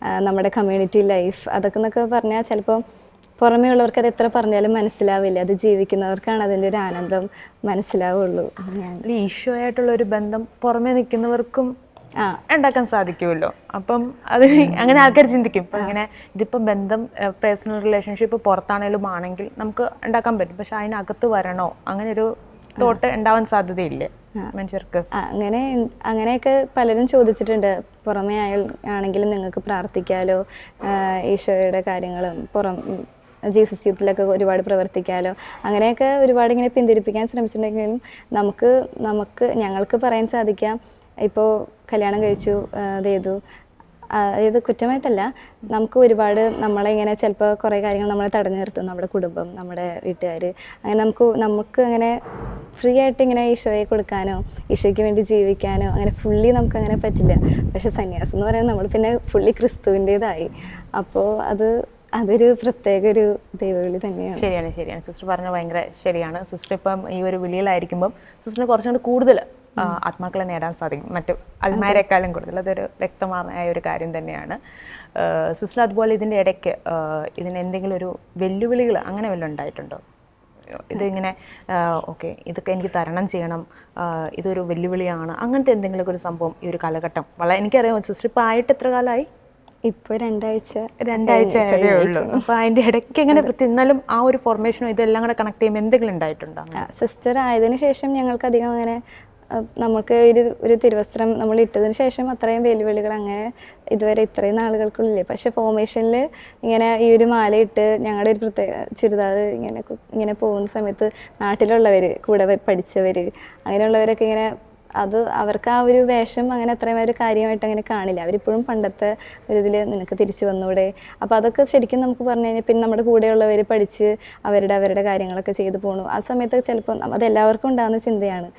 നമ്മുടെ കമ്മ്യൂണിറ്റി ലൈഫ് അതൊക്കെ എന്നൊക്കെ പറഞ്ഞാൽ ചിലപ്പോൾ പുറമേ ഉള്ളവർക്ക് അത് എത്ര പറഞ്ഞാലും മനസ്സിലാവില്ല. അത് ജീവിക്കുന്നവർക്കാണ് അതിന്റെ ഒരു ആനന്ദം മനസ്സിലാവുള്ളൂ. ഈശോ ആയിട്ടുള്ള ഈശോയായിട്ടുള്ള ഒരു ബന്ധം പുറമേ നിൽക്കുന്നവർക്കും ആ. ഉണ്ടാക്കാൻ സാധിക്കുമല്ലോ. അപ്പം അത് അങ്ങനെ ആൾക്കാർ ചിന്തിക്കും. ഇപ്പം ഇങ്ങനെ ഇതിപ്പം ബന്ധം പേഴ്സണൽ റിലേഷൻഷിപ്പ് പുറത്താണേലും ആണെങ്കിൽ നമുക്ക് ഉണ്ടാക്കാൻ പറ്റും. പക്ഷെ അതിനകത്ത് വരണോ? അങ്ങനെ ഒരു തോട്ട് ഉണ്ടാവാൻ സാധ്യതയില്ലേ മനുഷ്യർക്ക്? അങ്ങനെ അങ്ങനെയൊക്കെ പലരും ചോദിച്ചിട്ടുണ്ട്. പുറമേ ആയ ആണെങ്കിലും നിങ്ങൾക്ക് പ്രാർത്ഥിക്കാലോ ഈശോയുടെ കാര്യങ്ങളും പുറം ജീസസ് യൂത്തിലൊക്കെ ഒരുപാട് പ്രവർത്തിക്കാലോ അങ്ങനെയൊക്കെ ഒരുപാട് ഇങ്ങനെ പിന്തിരിപ്പിക്കാൻ ശ്രമിച്ചിട്ടുണ്ടെങ്കിലും നമുക്ക് നമുക്ക് ഞങ്ങൾക്ക് പറയാൻ സാധിക്കാം. ഇപ്പോൾ കല്യാണം കഴിച്ചു അത് ചെയ്തു ഇത് കുറ്റമായിട്ടല്ല. നമുക്ക് ഒരുപാട് നമ്മളെ ഇങ്ങനെ ചിലപ്പോൾ കുറേ കാര്യങ്ങൾ നമ്മളെ തടഞ്ഞു നിർത്തും. നമ്മുടെ കുടുംബം നമ്മുടെ വീട്ടുകാർ അങ്ങനെ നമുക്ക് നമുക്ക് അങ്ങനെ ഫ്രീ ആയിട്ട് ഇങ്ങനെ ഈശോയെ കൊടുക്കാനോ ഈശോയ്ക്ക് വേണ്ടി ജീവിക്കാനോ അങ്ങനെ ഫുള്ളി നമുക്ക് അങ്ങനെ പറ്റില്ല. പക്ഷേ സന്യാസം എന്ന് പറയുന്നത് നമ്മൾ പിന്നെ ഫുള്ളി ക്രിസ്തുവിന്റെതായി അപ്പോൾ അത് അതൊരു പ്രത്യേക ഒരു ദൈവവിളി തന്നെയാണ്. ശരിയാണ് ശരിയാണ്. സിസ്റ്റർ പറഞ്ഞത് ഭയങ്കര ശരിയാണ്. സിസ്റ്റർ ഇപ്പം ഈ ഒരു വിളിയിലായിരിക്കുമ്പം സിസ്റ്ററിന് കുറച്ചുകൂടി കൂടുതൽ ആത്മാക്കളെ നേടാൻ സാധിക്കും. മറ്റു അൽമാരെക്കാളും കൂടുതൽ. അതൊരു വ്യക്തമായ ഒരു കാര്യം തന്നെയാണ്. സിസ്റ്റർ അതുപോലെ ഇതിന്റെ ഇടയ്ക്ക് ഇതിന് എന്തെങ്കിലും ഒരു വെല്ലുവിളികൾ അങ്ങനെ വല്ലതും ഉണ്ടായിട്ടുണ്ടോ? ഇതിങ്ങനെ ഓക്കെ ഇതൊക്കെ എനിക്ക് തരണം ചെയ്യണം ഇതൊരു വെല്ലുവിളിയാണ്. അങ്ങനത്തെ എന്തെങ്കിലുമൊക്കെ ഒരു സംഭവം ഈ ഒരു കാലഘട്ടം. വളരെ എനിക്കറിയാം സിസ്റ്റർ ഇപ്പോൾ ആയിട്ട് എത്ര കാലമായി? ഇപ്പോൾ രണ്ടാഴ്ച രണ്ടാഴ്ച ഉള്ളൂ. അപ്പൊ അതിന്റെ ഇടയ്ക്ക് എങ്ങനെ എന്നാലും ആ ഒരു ഫോർമേഷനോ ഇതെല്ലാം കൂടെ കണക്ട് ചെയ്യുമ്പോൾ എന്തെങ്കിലും ഉണ്ടായിട്ടുണ്ടോ സിസ്റ്റർ ആയതിനു ശേഷം ഞങ്ങൾക്ക് അധികം അങ്ങനെ നമുക്ക് ഒരു ഒരു തിരുവസ്ത്രം നമ്മൾ ഇട്ടതിന് ശേഷം അത്രയും വെല്ലുവിളികൾ അങ്ങനെ ഇതുവരെ ഇത്രയും നാളുകൾക്കുള്ളില്ലേ. പക്ഷേ ഫോർമേഷനിൽ ഇങ്ങനെ ഈ ഒരു മാല ഇട്ട് ഞങ്ങളുടെ ഒരു പ്രത്യേക ചുരിദാർ ഇങ്ങനെ ഇങ്ങനെ പോകുന്ന സമയത്ത് നാട്ടിലുള്ളവർ കൂടെ പഠിച്ചവർ അങ്ങനെയുള്ളവരൊക്കെ ഇങ്ങനെ അത് അവർക്ക് ആ ഒരു വേഷം അങ്ങനെ അത്രയും ഒരു കാര്യമായിട്ട് അങ്ങനെ കാണില്ല. അവരിപ്പോഴും പണ്ടത്തെ ഒരു ഇതിൽ നിനക്ക് തിരിച്ചു വന്നൂടെ. അപ്പോൾ അതൊക്കെ ശരിക്കും നമുക്ക് പറഞ്ഞു കഴിഞ്ഞാൽ പിന്നെ നമ്മുടെ കൂടെയുള്ളവർ പഠിച്ച് അവരുടെ അവരുടെ കാര്യങ്ങളൊക്കെ ചെയ്തു പോകണു ആ സമയത്ത് ചിലപ്പോൾ അത് എല്ലാവർക്കും ഉണ്ടാകുന്ന ചിന്തയാണ്.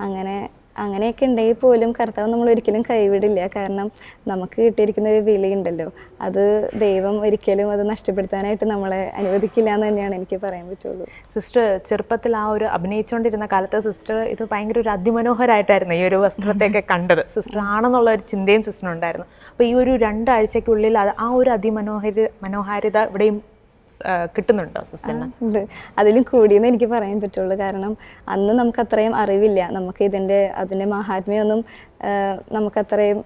അങ്ങനെ അങ്ങനെയൊക്കെ ഉണ്ടെങ്കിൽ പോലും കർത്താവ് നമ്മൾ ഒരിക്കലും കൈവിടില്ല. കാരണം നമുക്ക് കിട്ടിയിരിക്കുന്ന ഒരു വിലയുണ്ടല്ലോ അത് ദൈവം ഒരിക്കലും അത് നഷ്ടപ്പെടുത്താനായിട്ട് നമ്മളെ അനുവദിക്കില്ല എന്ന് തന്നെയാണ് എനിക്ക് പറയാൻ പറ്റുള്ളൂ. സിസ്റ്റർ ചെറുപ്പത്തിൽ ആ ഒരു അഭിനയിച്ചുകൊണ്ടിരുന്ന കാലത്ത് സിസ്റ്റർ ഇത് ഭയങ്കര ഒരു അതിമനോഹരമായിട്ടായിരുന്നു ഈ ഒരു വസ്ത്രത്തെയൊക്കെ കണ്ടത്. സിസ്റ്റർ ആണെന്നുള്ള ഒരു ചിന്തയും സിസ്റ്റർ ഉണ്ടായിരുന്നു അപ്പോൾ ഈ ഒരു രണ്ടാഴ്ചയ്ക്കുള്ളിൽ ആ ഒരു അതിമനോഹര മനോഹാരിത ഇവിടെയും കിട്ടുന്നുണ്ടോ സിസ്റ്ററിന്? അതിലും കൂടിയെന്ന് എനിക്ക് പറയാൻ പറ്റുള്ളൂ. കാരണം അന്ന് നമുക്ക് അത്രയും അറിവില്ല. നമുക്ക് ഇതിന്റെ അതിന്റെ മഹാത്മ്യമൊന്നും നമുക്കത്രയും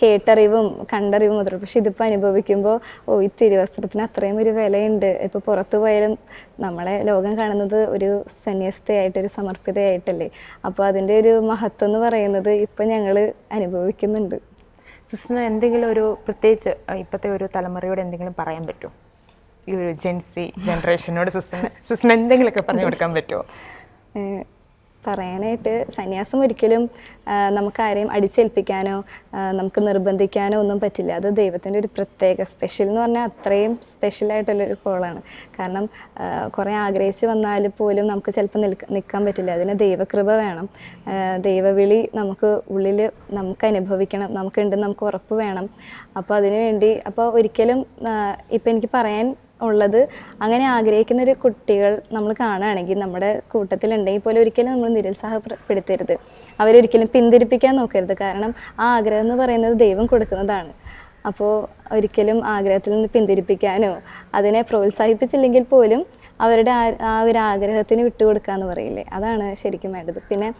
കേട്ടറിവും കണ്ടറിവും മുതൽ പക്ഷെ ഇതിപ്പോൾ അനുഭവിക്കുമ്പോൾ ഓ ഈ തിരുവസ്ത്രത്തിന് അത്രയും ഒരു വിലയുണ്ട്. ഇപ്പോൾ പുറത്തു പോയാലും നമ്മളെ ലോകം കാണുന്നത് ഒരു സന്യസ്തയായിട്ട് ഒരു സമർപ്പിതയായിട്ടല്ലേ? അപ്പോൾ അതിന്റെ ഒരു മഹത്വം എന്ന് പറയുന്നത് ഇപ്പം ഞങ്ങൾ അനുഭവിക്കുന്നുണ്ട്. സിസ്റ്ററിന് എന്തെങ്കിലും ഒരു പ്രത്യേകിച്ച് ഇപ്പോഴത്തെ ഒരു തലമുറയോട് എന്തെങ്കിലും പറയാൻ പറ്റുമോ? ഈ ഒരു ജെൻസി ജനറേഷനോട് സിസ്റ്ററിന് സിസ്റ്ററിന് എന്തെങ്കിലുമൊക്കെ പറഞ്ഞു കൊടുക്കാൻ പറ്റുമോ പറയാനായിട്ട് സന്യാസം ഒരിക്കലും നമുക്ക് ആരെയും അടിച്ചേൽപ്പിക്കാനോ നമുക്ക് നിർബന്ധിക്കാനോ ഒന്നും പറ്റില്ല. അത് ദൈവത്തിന്റെ ഒരു പ്രത്യേക സ്പെഷ്യൽ എന്ന് പറഞ്ഞാൽ അത്രയും സ്പെഷ്യലായിട്ടുള്ളൊരു കോളാണ് കാരണം കുറേ ആഗ്രഹിച്ച് വന്നാൽ പോലും നമുക്ക് ചിലപ്പോൾ നിൽക്ക നിൽക്കാൻ പറ്റില്ല. അതിന് ദൈവകൃപ വേണം. ദൈവവിളി നമുക്ക് ഉള്ളിൽ നമുക്ക് അനുഭവിക്കണം. നമുക്കുണ്ടെന്ന് നമുക്ക് ഉറപ്പ് വേണം. അപ്പോൾ അതിനു വേണ്ടി അപ്പോൾ ഒരിക്കലും ഇപ്പം എനിക്ക് പറയാൻ ഉള്ളത്. അങ്ങനെ ആഗ്രഹിക്കുന്ന ഒരു കുട്ടികൾ നമ്മൾ കാണുകയാണെങ്കിൽ നമ്മുടെ കൂട്ടത്തിലുണ്ടെങ്കിൽ പോലും ഒരിക്കലും നമ്മൾ നിരുത്സാഹപ്പെടുത്തരുത്. അവരൊരിക്കലും പിന്തിരിപ്പിക്കാൻ നോക്കരുത്. കാരണം ആ ആഗ്രഹം എന്ന് പറയുന്നത് ദൈവം കൊടുക്കുന്നതാണ്. അപ്പോൾ ഒരിക്കലും ആഗ്രഹത്തിൽ നിന്ന് പിന്തിരിപ്പിക്കാനോ അതിനെ പ്രോത്സാഹിപ്പിച്ചില്ലെങ്കിൽ പോലും അവരുടെ ആ ഒരു ആഗ്രഹത്തിന് വിട്ടുകൊടുക്കുക എന്ന് പറയില്ലേ? അതാണ് ശരിക്കും വേണ്ടത്. പിന്നെ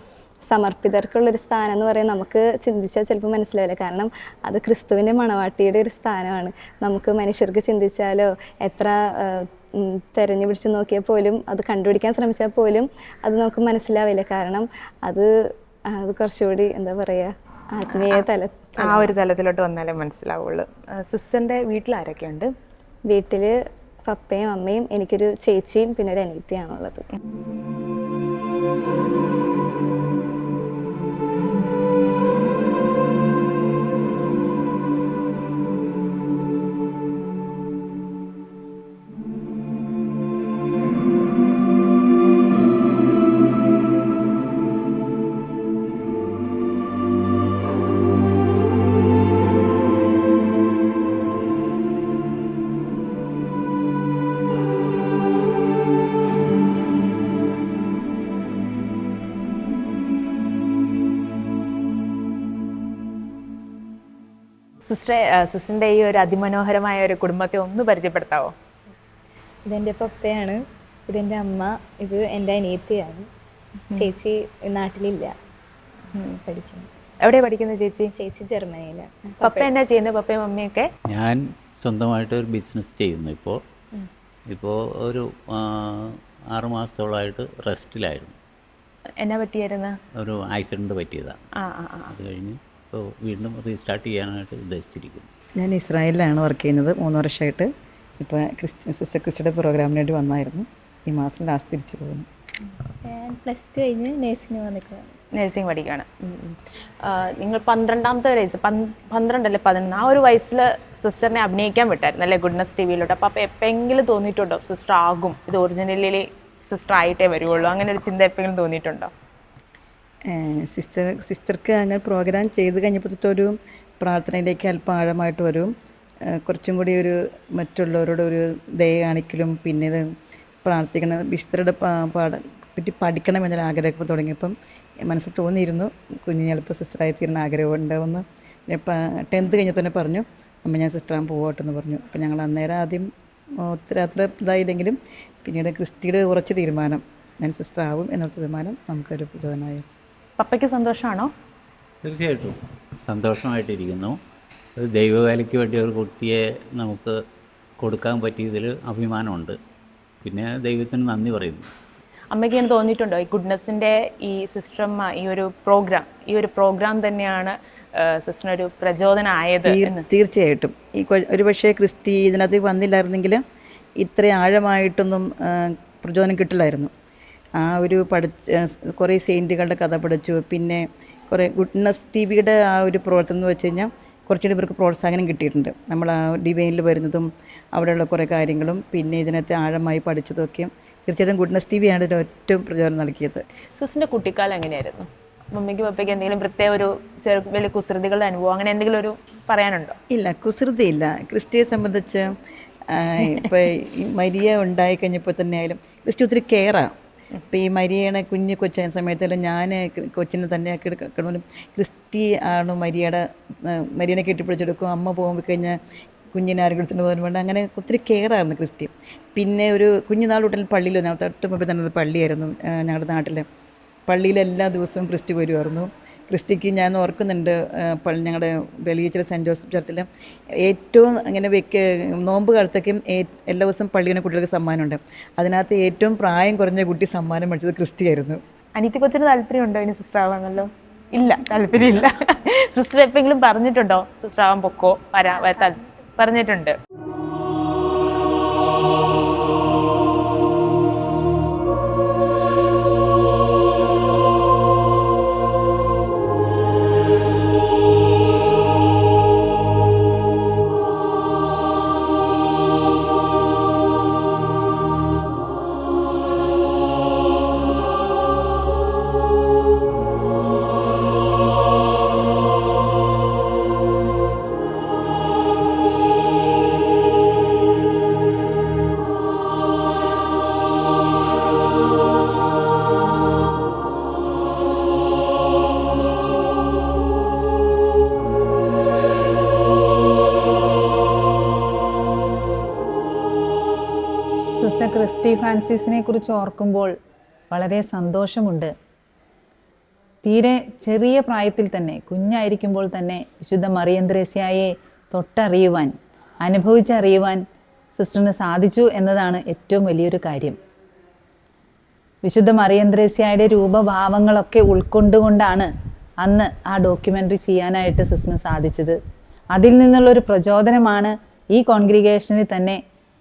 സമർപ്പിതർക്കുള്ളൊരു സ്ഥാനം എന്ന് പറയുന്നത് നമുക്ക് ചിന്തിച്ചാൽ ചിലപ്പോൾ മനസ്സിലാവില്ല. കാരണം അത് ക്രിസ്തുവിന്റെ മണവാട്ടിയുടെ ഒരു സ്ഥാനമാണ്. നമുക്ക് മനുഷ്യർക്ക് ചിന്തിച്ചാലോ എത്ര തിരഞ്ഞു പിടിച്ച് നോക്കിയാൽ പോലും അത് കണ്ടുപിടിക്കാൻ ശ്രമിച്ചാൽ പോലും അത് നമുക്ക് മനസ്സിലാവില്ല. കാരണം അത് അത് കുറച്ചുകൂടി എന്താ പറയുക ആത്മീയ തല ആ ഒരു തലത്തിലോട്ട് വന്നാലേ മനസ്സിലാവുള്ളൂ. സിസ്റ്ററിന്റെ വീട്ടിൽ ആരൊക്കെയുണ്ട്? വീട്ടിൽ പപ്പയും അമ്മയും എനിക്കൊരു ചേച്ചിയും പിന്നെ ഒരു അനിയത്തിയാണുള്ളത്. സിസ്റ്ററെ സിസ്റ്ററിന്റെ ഈ ഒരു അതിമനോഹരമായ ഒരു കുടുംബത്തെ ഒന്ന് പരിചയപ്പെടുത്താവോ? ഇതെന്റെ പപ്പയാണ് ഇതെന്റെ അമ്മ ഇത് എന്റെ അനിയത്തിയാണ്. ചേച്ചി നാട്ടിലില്ല. പഠിക്കുന്നു. എവിടെ പഠിക്കുന്നത് ചേച്ചി? ചേച്ചി ജർമ്മനിയിലാണ് പപ്പ എന്നാ ചെയ്യുന്നത് പപ്പയും മമ്മിയൊക്കെ ഞാൻ സ്വന്തമായിട്ട് ഒരു ബിസിനസ് ചെയ്യുന്നു ഇപ്പോൾ ഇപ്പോൾ ഒരു ആറ് മാസത്തോളമായിട്ട് റെസ്റ്റിലായിരുന്നു. എന്നാ പറ്റിയായിരുന്നു ഒരു ആക്സിഡന്റ് പറ്റിയതാണ് ആ ആ ആ. അത് കഴിഞ്ഞ് ഇപ്പോൾ വീണ്ടും റീസ്റ്റാർട്ട് ചെയ്യാനായിട്ട് ഉദ്ദേശിച്ചിരിക്കുന്നു. ഞാൻ ഇസ്രായേലിലാണ് വർക്ക് ചെയ്യുന്നത്. മൂന്ന് വർഷമായിട്ട് ഇപ്പോൾ ക്രിസ്ത്യൻ സിസ്റ്റർ ക്രിസ്റ്റിയുടെ പ്രോഗ്രാമിന് വേണ്ടി വന്നായിരുന്നു. ഈ മാസം ലാസ്റ്റ് തിരിച്ചു പോകുന്നു. ഞാൻ പ്ലസ് ടു കഴിഞ്ഞ് നേഴ്സിംഗ് വന്നിക്കുകയാണ് നഴ്സിംഗ് പഠിക്കുകയാണ്. നിങ്ങൾ പന്ത്രണ്ടാമത്തെ വയസ്സ് പന്ത് പന്ത്രണ്ടല്ലേ പതിനൊന്ന്? ആ ഒരു വയസ്സിൽ സിസ്റ്ററിനെ അഭിനയിക്കാൻ വിട്ടായിരുന്നു അല്ലേ ഗുഡ്നസ് ടി വിയിലോട്ട് അപ്പോൾ അപ്പോൾ എപ്പോഴെങ്കിലും തോന്നിയിട്ടുണ്ടോ? സിസ്റ്റർ ആകും. ഇത് ഒറിജിനലി സിസ്റ്റർ ആയിട്ടേ വരുവുള്ളൂ. അങ്ങനെ ഒരു ചിന്ത എപ്പോഴെങ്കിലും തോന്നിയിട്ടുണ്ടോ? സിസ്റ്റർ സിസ്റ്റർക്ക് അങ്ങനെ പ്രോഗ്രാം ചെയ്ത് കഴിഞ്ഞപ്പോഴത്തൊരു പ്രാർത്ഥനയിലേക്ക് അല്പം ആഴമായിട്ട് വരും കുറച്ചും കൂടി ഒരു മറ്റുള്ളവരോട് ഒരു ദയ കാണിക്കലും പിന്നെ ഇത് പ്രാർത്ഥിക്കണം വിശുദ്ധരുടെ പാ- പാട പറ്റി പഠിക്കണം എന്നൊരു ആഗ്രഹമൊക്കെ തുടങ്ങിയപ്പം മനസ്സിൽ തോന്നിയിരുന്നു. കുഞ്ഞ് ചിലപ്പോൾ സിസ്റ്ററായി തീരുന്ന ആഗ്രഹം ഉണ്ടാവുമെന്ന്. ടെൻത്ത് കഴിഞ്ഞപ്പോൾ തന്നെ പറഞ്ഞു അമ്മ ഞാൻ സിസ്റ്ററാൻ പോകട്ടെ എന്ന് പറഞ്ഞു. അപ്പം ഞങ്ങൾ അന്നേരം ആദ്യം ഒത്തിരി ഇതായില്ലെങ്കിലും പിന്നീട് ക്രിസ്റ്റിയുടെ ഉറച്ച തീരുമാനം ഞാൻ സിസ്റ്റർ ആവും എന്നൊരു തീരുമാനം നമുക്കൊരു പ്രചോദനമായി പപ്പയ്ക്ക് സന്തോഷമാണോ തീർച്ചയായിട്ടും. സന്തോഷമായിട്ടിരിക്കുന്നു. ദൈവവേലയ്ക്ക് വേണ്ടി ഒരു കുട്ടിയെ നമുക്ക് കൊടുക്കാൻ പറ്റിയതിൽ അഭിമാനമുണ്ട്. പിന്നെ ദൈവത്തിന് നന്ദി പറയുന്നു. അമ്മയ്ക്ക് ഇങ്ങനെ തോന്നിയിട്ടുണ്ടോ? ഈ ഗുഡ്നസിന്റെ ഈ സിസ്റ്റം ഈ ഒരു പ്രോഗ്രാം ഈ ഒരു പ്രോഗ്രാം തന്നെയാണ് സിസ്റ്ററിനൊരു പ്രചോദനമായത് തീർ- തീർച്ചയായിട്ടും. ഈ ഒരു പക്ഷേ ക്രിസ്റ്റി ഇതിനകത്ത് വന്നില്ലായിരുന്നെങ്കിൽ ഇത്ര ആഴമായിട്ടൊന്നും പ്രചോദനം കിട്ടില്ലായിരുന്നു. ആ ഒരു പഠിച്ച കുറേ സെയിന്റുകളുടെ കഥ പഠിച്ചു. പിന്നെ കുറേ ഗുഡ്നസ് ടി വിയുടെ ആ ഒരു പ്രവർത്തനം എന്ന് വെച്ച് കഴിഞ്ഞാൽ കുറച്ചുകൂടി ഇവർക്ക് പ്രോത്സാഹനം കിട്ടിയിട്ടുണ്ട്. നമ്മൾ ആ ഡിവൈനിൽ വരുന്നതും അവിടെയുള്ള കുറേ കാര്യങ്ങളും പിന്നെ ഇതിനകത്ത് ആഴമായി പഠിച്ചതൊക്കെ തീർച്ചയായിട്ടും ഗുഡ്നസ് ടി വിയാണ് ഇതിന് ഏറ്റവും പ്രചോദനം നൽകിയത്. സിസ്റ്ററിന്റെ കുട്ടിക്കാലം എങ്ങനെയായിരുന്നു? മമ്മിക്ക് പപ്പയ്ക്ക് എന്തെങ്കിലും പ്രത്യേക ഒരു ചെറു വലിയ കുസൃതികളുടെ അനുഭവം അങ്ങനെ എന്തെങ്കിലും ഒരു പറയാനുണ്ടോ? ഇല്ല കുസൃതിയില്ല ക്രിസ്റ്റിയെ സംബന്ധിച്ച് ഇപ്പോൾ മരിയ ഉണ്ടായി കഴിഞ്ഞപ്പോൾ തന്നെ ആയാലും ക്രിസ്റ്റി ഒത്തിരി കെയറാണ് ഇപ്പോൾ ഈ മരിയയുടെ കുഞ്ഞ് കൊച്ചായ സമയത്തെല്ലാം ഞാൻ കൊച്ചിനെ തന്നെ ആക്കി ക്രിസ്റ്റി ആണ് മരിയയുടെ മരിയനെ കെട്ടിപ്പിടിച്ചെടുക്കും. അമ്മ പോകുമ്പോൾ കഴിഞ്ഞാൽ കുഞ്ഞിനെ ആരും എടുത്തിട്ട് പോകാൻ വേണ്ട. അങ്ങനെ ഒത്തിരി കെയറായിരുന്നു ക്രിസ്റ്റി. പിന്നെ ഒരു കുഞ്ഞുനാൾ തൊട്ടിൽ പള്ളിയിൽ ഞങ്ങൾ തൊട്ട് മുമ്പ് തന്നെ പള്ളിയായിരുന്നു ഞങ്ങളുടെ നാട്ടിൽ പള്ളിയിൽ എല്ലാ ദിവസവും ക്രിസ്റ്റി വരുമായിരുന്നു ക്രിസ്റ്റിക്ക് ഞാൻ ഓർക്കുന്നുണ്ട് ഞങ്ങളുടെ വെളിയിച്ചിലെ സെന്റ് ജോസഫ് ചർച്ചിൽ ഏറ്റവും അങ്ങനെ വെക്ക് നോമ്പ് കാലത്തേക്കും എല്ലാ ദിവസവും പള്ളിയിലെ കുട്ടികൾക്ക് സമ്മാനമുണ്ട്. അതിനകത്ത് ഏറ്റവും പ്രായം കുറഞ്ഞ കുട്ടി സമ്മാനം മേടിച്ചത് ക്രിസ്റ്റിയായിരുന്നു അനിയത്തി കൊച്ചിന് താല്പര്യമുണ്ടോ ഇനി സിസ്റ്റർ ആവാന്നല്ലോ? ഇല്ല താല്പര്യമില്ല. സിസ്റ്റർ എപ്പോഴെങ്കിലും പറഞ്ഞിട്ടുണ്ടോ? സിസ്റ്റർ ആവാൻ പൊക്കോ? വരാ പറഞ്ഞിട്ടുണ്ട്. ഫ്രാൻസിസിനെ കുറിച്ച് ഓർക്കുമ്പോൾ വളരെ സന്തോഷമുണ്ട്. തീരെ ചെറിയ പ്രായത്തിൽ തന്നെ കുഞ്ഞായിരിക്കുമ്പോൾ തന്നെ വിശുദ്ധ മറിയന്ത്രേസ്യായെ തൊട്ടറിയുവാൻ അനുഭവിച്ചറിയുവാൻ സിസ്റ്ററിന് സാധിച്ചു എന്നതാണ് ഏറ്റവും വലിയൊരു കാര്യം. വിശുദ്ധ മറിയന്ത്രേസ്യായുടെ രൂപഭാവങ്ങളൊക്കെ ഉൾക്കൊണ്ടുകൊണ്ടാണ് അന്ന് ആ ഡോക്യുമെന്ററി ചെയ്യാനായിട്ട് സിസ്റ്ററിന് സാധിച്ചത്. അതിൽ നിന്നുള്ളൊരു പ്രചോദനമാണ് ഈ കോൺഗ്രിഗേഷനിൽ തന്നെ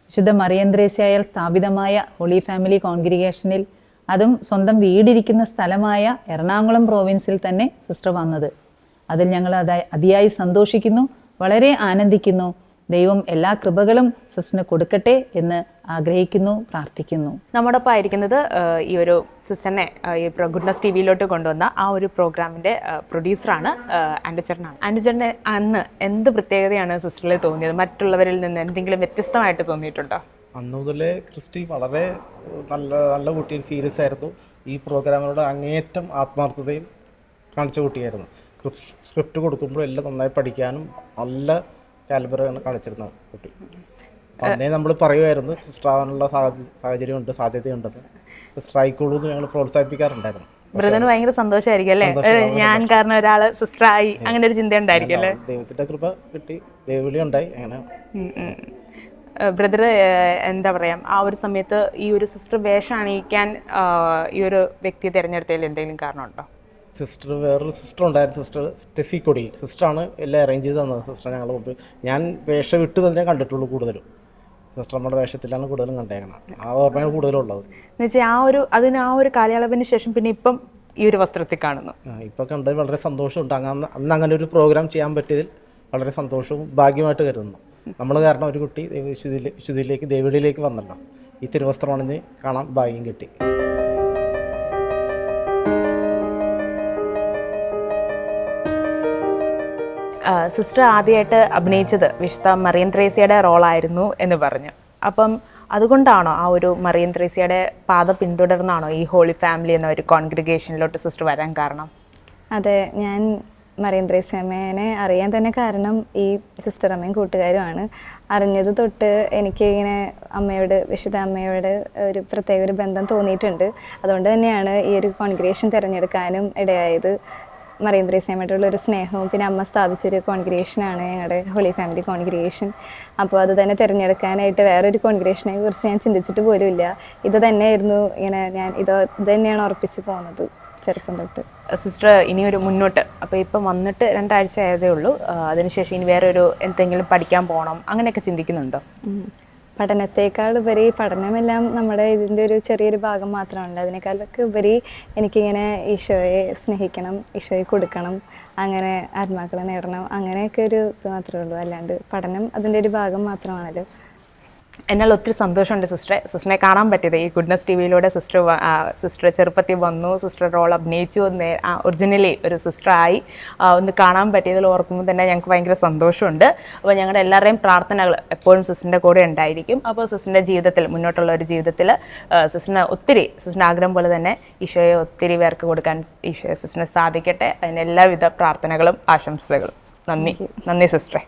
വിശുദ്ധ മറിയന്ത്രേസ്യായാൽ സ്ഥാപിതമായ ഹോളി ഫാമിലി കോൺഗ്രിഗേഷനിൽ അതും സ്വന്തം വീടിരിക്കുന്ന സ്ഥലമായ എറണാകുളം പ്രോവിൻസിൽ തന്നെ സിസ്റ്റർ വന്നത്. അതിൽ ഞങ്ങൾ അതായി അതിയായി സന്തോഷിക്കുന്നു വളരെ ആനന്ദിക്കുന്നു. ദൈവം എല്ലാ കൃപകളും സിസ്റ്ററിന് കൊടുക്കട്ടെ എന്ന് ആഗ്രഹിക്കുന്നു പ്രാർത്ഥിക്കുന്നു. നമ്മോടൊപ്പം ആയിരിക്കുന്നത് ഈ ഒരു സിസ്റ്ററിനെ ഈ ഗുഡ്നസ് ടി വിയിലോട്ട് കൊണ്ടുവന്ന ആ ഒരു പ്രോഗ്രാമിന്റെ പ്രൊഡ്യൂസറാണ് ആൻഡിച്ചേട്ടനാണ് ആൻഡിച്ചേട്ടന് അന്ന് എന്ത് പ്രത്യേകതയാണ് സിസ്റ്ററിൽ തോന്നിയത്? മറ്റുള്ളവരിൽ നിന്ന് എന്തെങ്കിലും വ്യത്യസ്തമായിട്ട് തോന്നിയിട്ടുണ്ടോ? അന്ന് മുതലേ ക്രിസ്റ്റി വളരെ നല്ല നല്ല കുട്ടി സീരിയസ് ആയിരുന്നു. ഈ പ്രോഗ്രാമിനോട് അങ്ങേയറ്റം ആത്മാർത്ഥതയും കാണിച്ച കുട്ടിയായിരുന്നു. സ്ക്രിപ്റ്റ് കൊടുക്കുമ്പോൾ എല്ലാം നന്നായി പഠിക്കാനും നല്ല കാലിബറാണ് കളിച്ചിരുന്നത് കുട്ടി. അന്നേ നമ്മൾ പറയുമായിരുന്നു സിസ്റ്റർ ആവാനുള്ള സാഹചര്യം സാഹചര്യമുണ്ട് സാധ്യതയുണ്ടെന്ന് സിസ്റ്റർ ആയിക്കോളൂ എന്ന് ഞങ്ങൾ പ്രോത്സാഹിപ്പിക്കാറുണ്ടായിരുന്നു. ബ്രദറിന് ഭയങ്കര സന്തോഷമായിരിക്കും അല്ലേ? ഞാൻ കാരണം ഒരാൾ സിസ്റ്ററായി അങ്ങനെ ഒരു ചിന്ത ഉണ്ടായിരിക്കും അല്ലേ? ദൈവത്തിന്റെ കൃപ കിട്ടി ദൈവവിളി ഉണ്ടായി അങ്ങനെ. ബ്രദർ എന്താ പറയാ ആ ഒരു സമയത്ത് ഈ ഒരു സിസ്റ്റർ വേഷം അണിയിക്കാൻ ഈ ഒരു വ്യക്തിയെ തിരഞ്ഞെടുത്തതിൽ എന്തെങ്കിലും കാരണമുണ്ടോ? സിസ്റ്റർ വേറൊരു സിസ്റ്റർ ഉണ്ടായിരുന്നു സിസ്റ്റർ ടെസി കൊടി. സിസ്റ്ററാണ് എല്ലാം അറേഞ്ച് ചെയ്ത് തന്നത് സിസ്റ്റർ ഞങ്ങളുടെ മുമ്പ് ഞാൻ വേഷം വിട്ട് തന്നെ കണ്ടിട്ടുള്ളൂ കൂടുതലും. സിസ്റ്റർ നമ്മുടെ വേഷത്തിലാണ് കൂടുതലും കണ്ടേക്കണം ആ ഓർമ്മയാണ് കൂടുതലും ഉള്ളത് എന്ന് ആ ഒരു അതിന് ആ ഒരു കാലയളവിന് ശേഷം പിന്നെ ഇപ്പം ഈ ഒരു വസ്ത്രത്തിൽ കാണുന്നു. ഇപ്പം കണ്ടത് വളരെ സന്തോഷമുണ്ട്. അങ്ങനെ അന്ന് അങ്ങനെ ഒരു പ്രോഗ്രാം ചെയ്യാൻ പറ്റിയതിൽ വളരെ സന്തോഷവും ഭാഗ്യമായിട്ട് കരുതുന്നു. നമ്മൾ കാരണം ഒരു കുട്ടി വിശുദ്ധിയിലേക്ക് ദേവിടിയിലേക്ക് വന്നല്ലോ. ഈ തിരുവസ്ത്രം അണിഞ്ഞ് കാണാൻ ഭാഗ്യം കിട്ടി. സിസ്റ്റർ ആദ്യമായിട്ട് അഭിനയിച്ചത് വിശുദ്ധ മറിയൻ ത്രേസ്യയുടെ റോളായിരുന്നു എന്ന് പറഞ്ഞു. അപ്പം അതുകൊണ്ടാണോ ആ ഒരു മറിയൻ ത്രേസ്യയുടെ പാത പിന്തുടർന്നാണോ ഈ ഹോളി ഫാമിലി എന്ന ഒരു കോൺഗ്രിഗേഷനിലോട്ട് സിസ്റ്റർ വരാൻ കാരണം? അതെ ഞാൻ മറിയൻ ത്രേസ്യമ്മേനെ അറിയാൻ തന്നെ കാരണം ഈ സിസ്റ്റർ അമ്മയും കൂട്ടുകാരുമാണ്. അറിഞ്ഞത് തൊട്ട് എനിക്ക് ഇങ്ങനെ അമ്മയോട് വിശുദ്ധ അമ്മയോട് ഒരു പ്രത്യേക ഒരു ബന്ധം തോന്നിയിട്ടുണ്ട്. അതുകൊണ്ട് തന്നെയാണ് ഈ ഒരു കോൺഗ്രേഷൻ തിരഞ്ഞെടുക്കാനും ഇടയായത്. മറിയന്ത്രേസ്യമ്മയോടുള്ള ഒരു സ്നേഹവും പിന്നെ അമ്മ സ്ഥാപിച്ചൊരു കോൺഗ്രേഷനാണ് ഞങ്ങളുടെ ഹോളി ഫാമിലി കോൺഗ്രേഷൻ അപ്പോൾ അത് തന്നെ തിരഞ്ഞെടുക്കാനായിട്ട് വേറൊരു കോൺഗ്രേഷനെ കുറിച്ച് ഞാൻ ചിന്തിച്ചിട്ട് പോലുമില്ല. ഇത് തന്നെയായിരുന്നു ഇങ്ങനെ ഞാൻ ഇത് ഇത് തന്നെയാണ് ഉറപ്പിച്ചു പോകുന്നത് ചെറുപ്പം തൊട്ട്. സിസ്റ്റർ ഇനി ഒരു മുന്നോട്ട്. അപ്പോൾ ഇപ്പം വന്നിട്ട് രണ്ടാഴ്ച ആയതേ ഉള്ളൂ. അതിനുശേഷം ഇനി വേറെ ഒരു എന്തെങ്കിലും പഠിക്കാൻ പോകണം അങ്ങനെയൊക്കെ ചിന്തിക്കുന്നുണ്ടോ. പഠനത്തേക്കാൾ ഉപരി പഠനമെല്ലാം നമ്മുടെ ഇതിന്റെ ഒരു ചെറിയൊരു ഭാഗം മാത്രമാണല്ലോ. അതിനേക്കാളൊക്കെ ഉപരി എനിക്കിങ്ങനെ ഈശോയെ സ്നേഹിക്കണം ഈശോയെ കൊടുക്കണം അങ്ങനെ ആത്മാക്കളെ നേടണം അങ്ങനെയൊക്കെ ഒരു ഇത് മാത്രമേ ഉള്ളൂ. അല്ലാണ്ട് പഠനം അതിന്റെ ഒരു ഭാഗം മാത്രമാണല്ലോ. എന്നാൽ ഒത്തിരി സന്തോഷമുണ്ട് സിസ്റ്ററെ. സിസ്റ്ററിനെ കാണാൻ പറ്റിയത്. ഈ ഗുഡ്നസ് ടി വിയിലൂടെ സിസ്റ്റർ സിസ്റ്റർ ചെറുപ്പത്തിൽ വന്നു. സിസ്റ്റർ റോൾ അഭിനയിച്ചു. ഒറിജിനലി ഒരു സിസ്റ്ററായി. ഒന്ന് കാണാൻ പറ്റിയതിൽ ഓർക്കുമ്പോൾ തന്നെ ഞങ്ങൾക്ക് ഭയങ്കര സന്തോഷമുണ്ട്. അപ്പോൾ ഞങ്ങളുടെ എല്ലാവരുടെയും പ്രാർത്ഥനകൾ എപ്പോഴും സിസ്റ്ററിന്റെ കൂടെ ഉണ്ടായിരിക്കും. അപ്പോൾ സിസ്റ്ററിന്റെ ജീവിതത്തിൽ മുന്നോട്ടുള്ള ഒരു ജീവിതത്തിൽ സിസ്റ്ററിന് ഒത്തിരി സിസ്റ്ററിന്റെ ആഗ്രഹം പോലെ തന്നെ ഈശോയെ ഒത്തിരി പേർക്ക് കൊടുക്കാൻ ഈശോയെ സിസ്റ്ററിന് സാധിക്കട്ടെ. അതിന് എല്ലാവിധ പ്രാർത്ഥനകളും ആശംസകളും. നന്ദി. നന്ദി സിസ്റ്ററെ.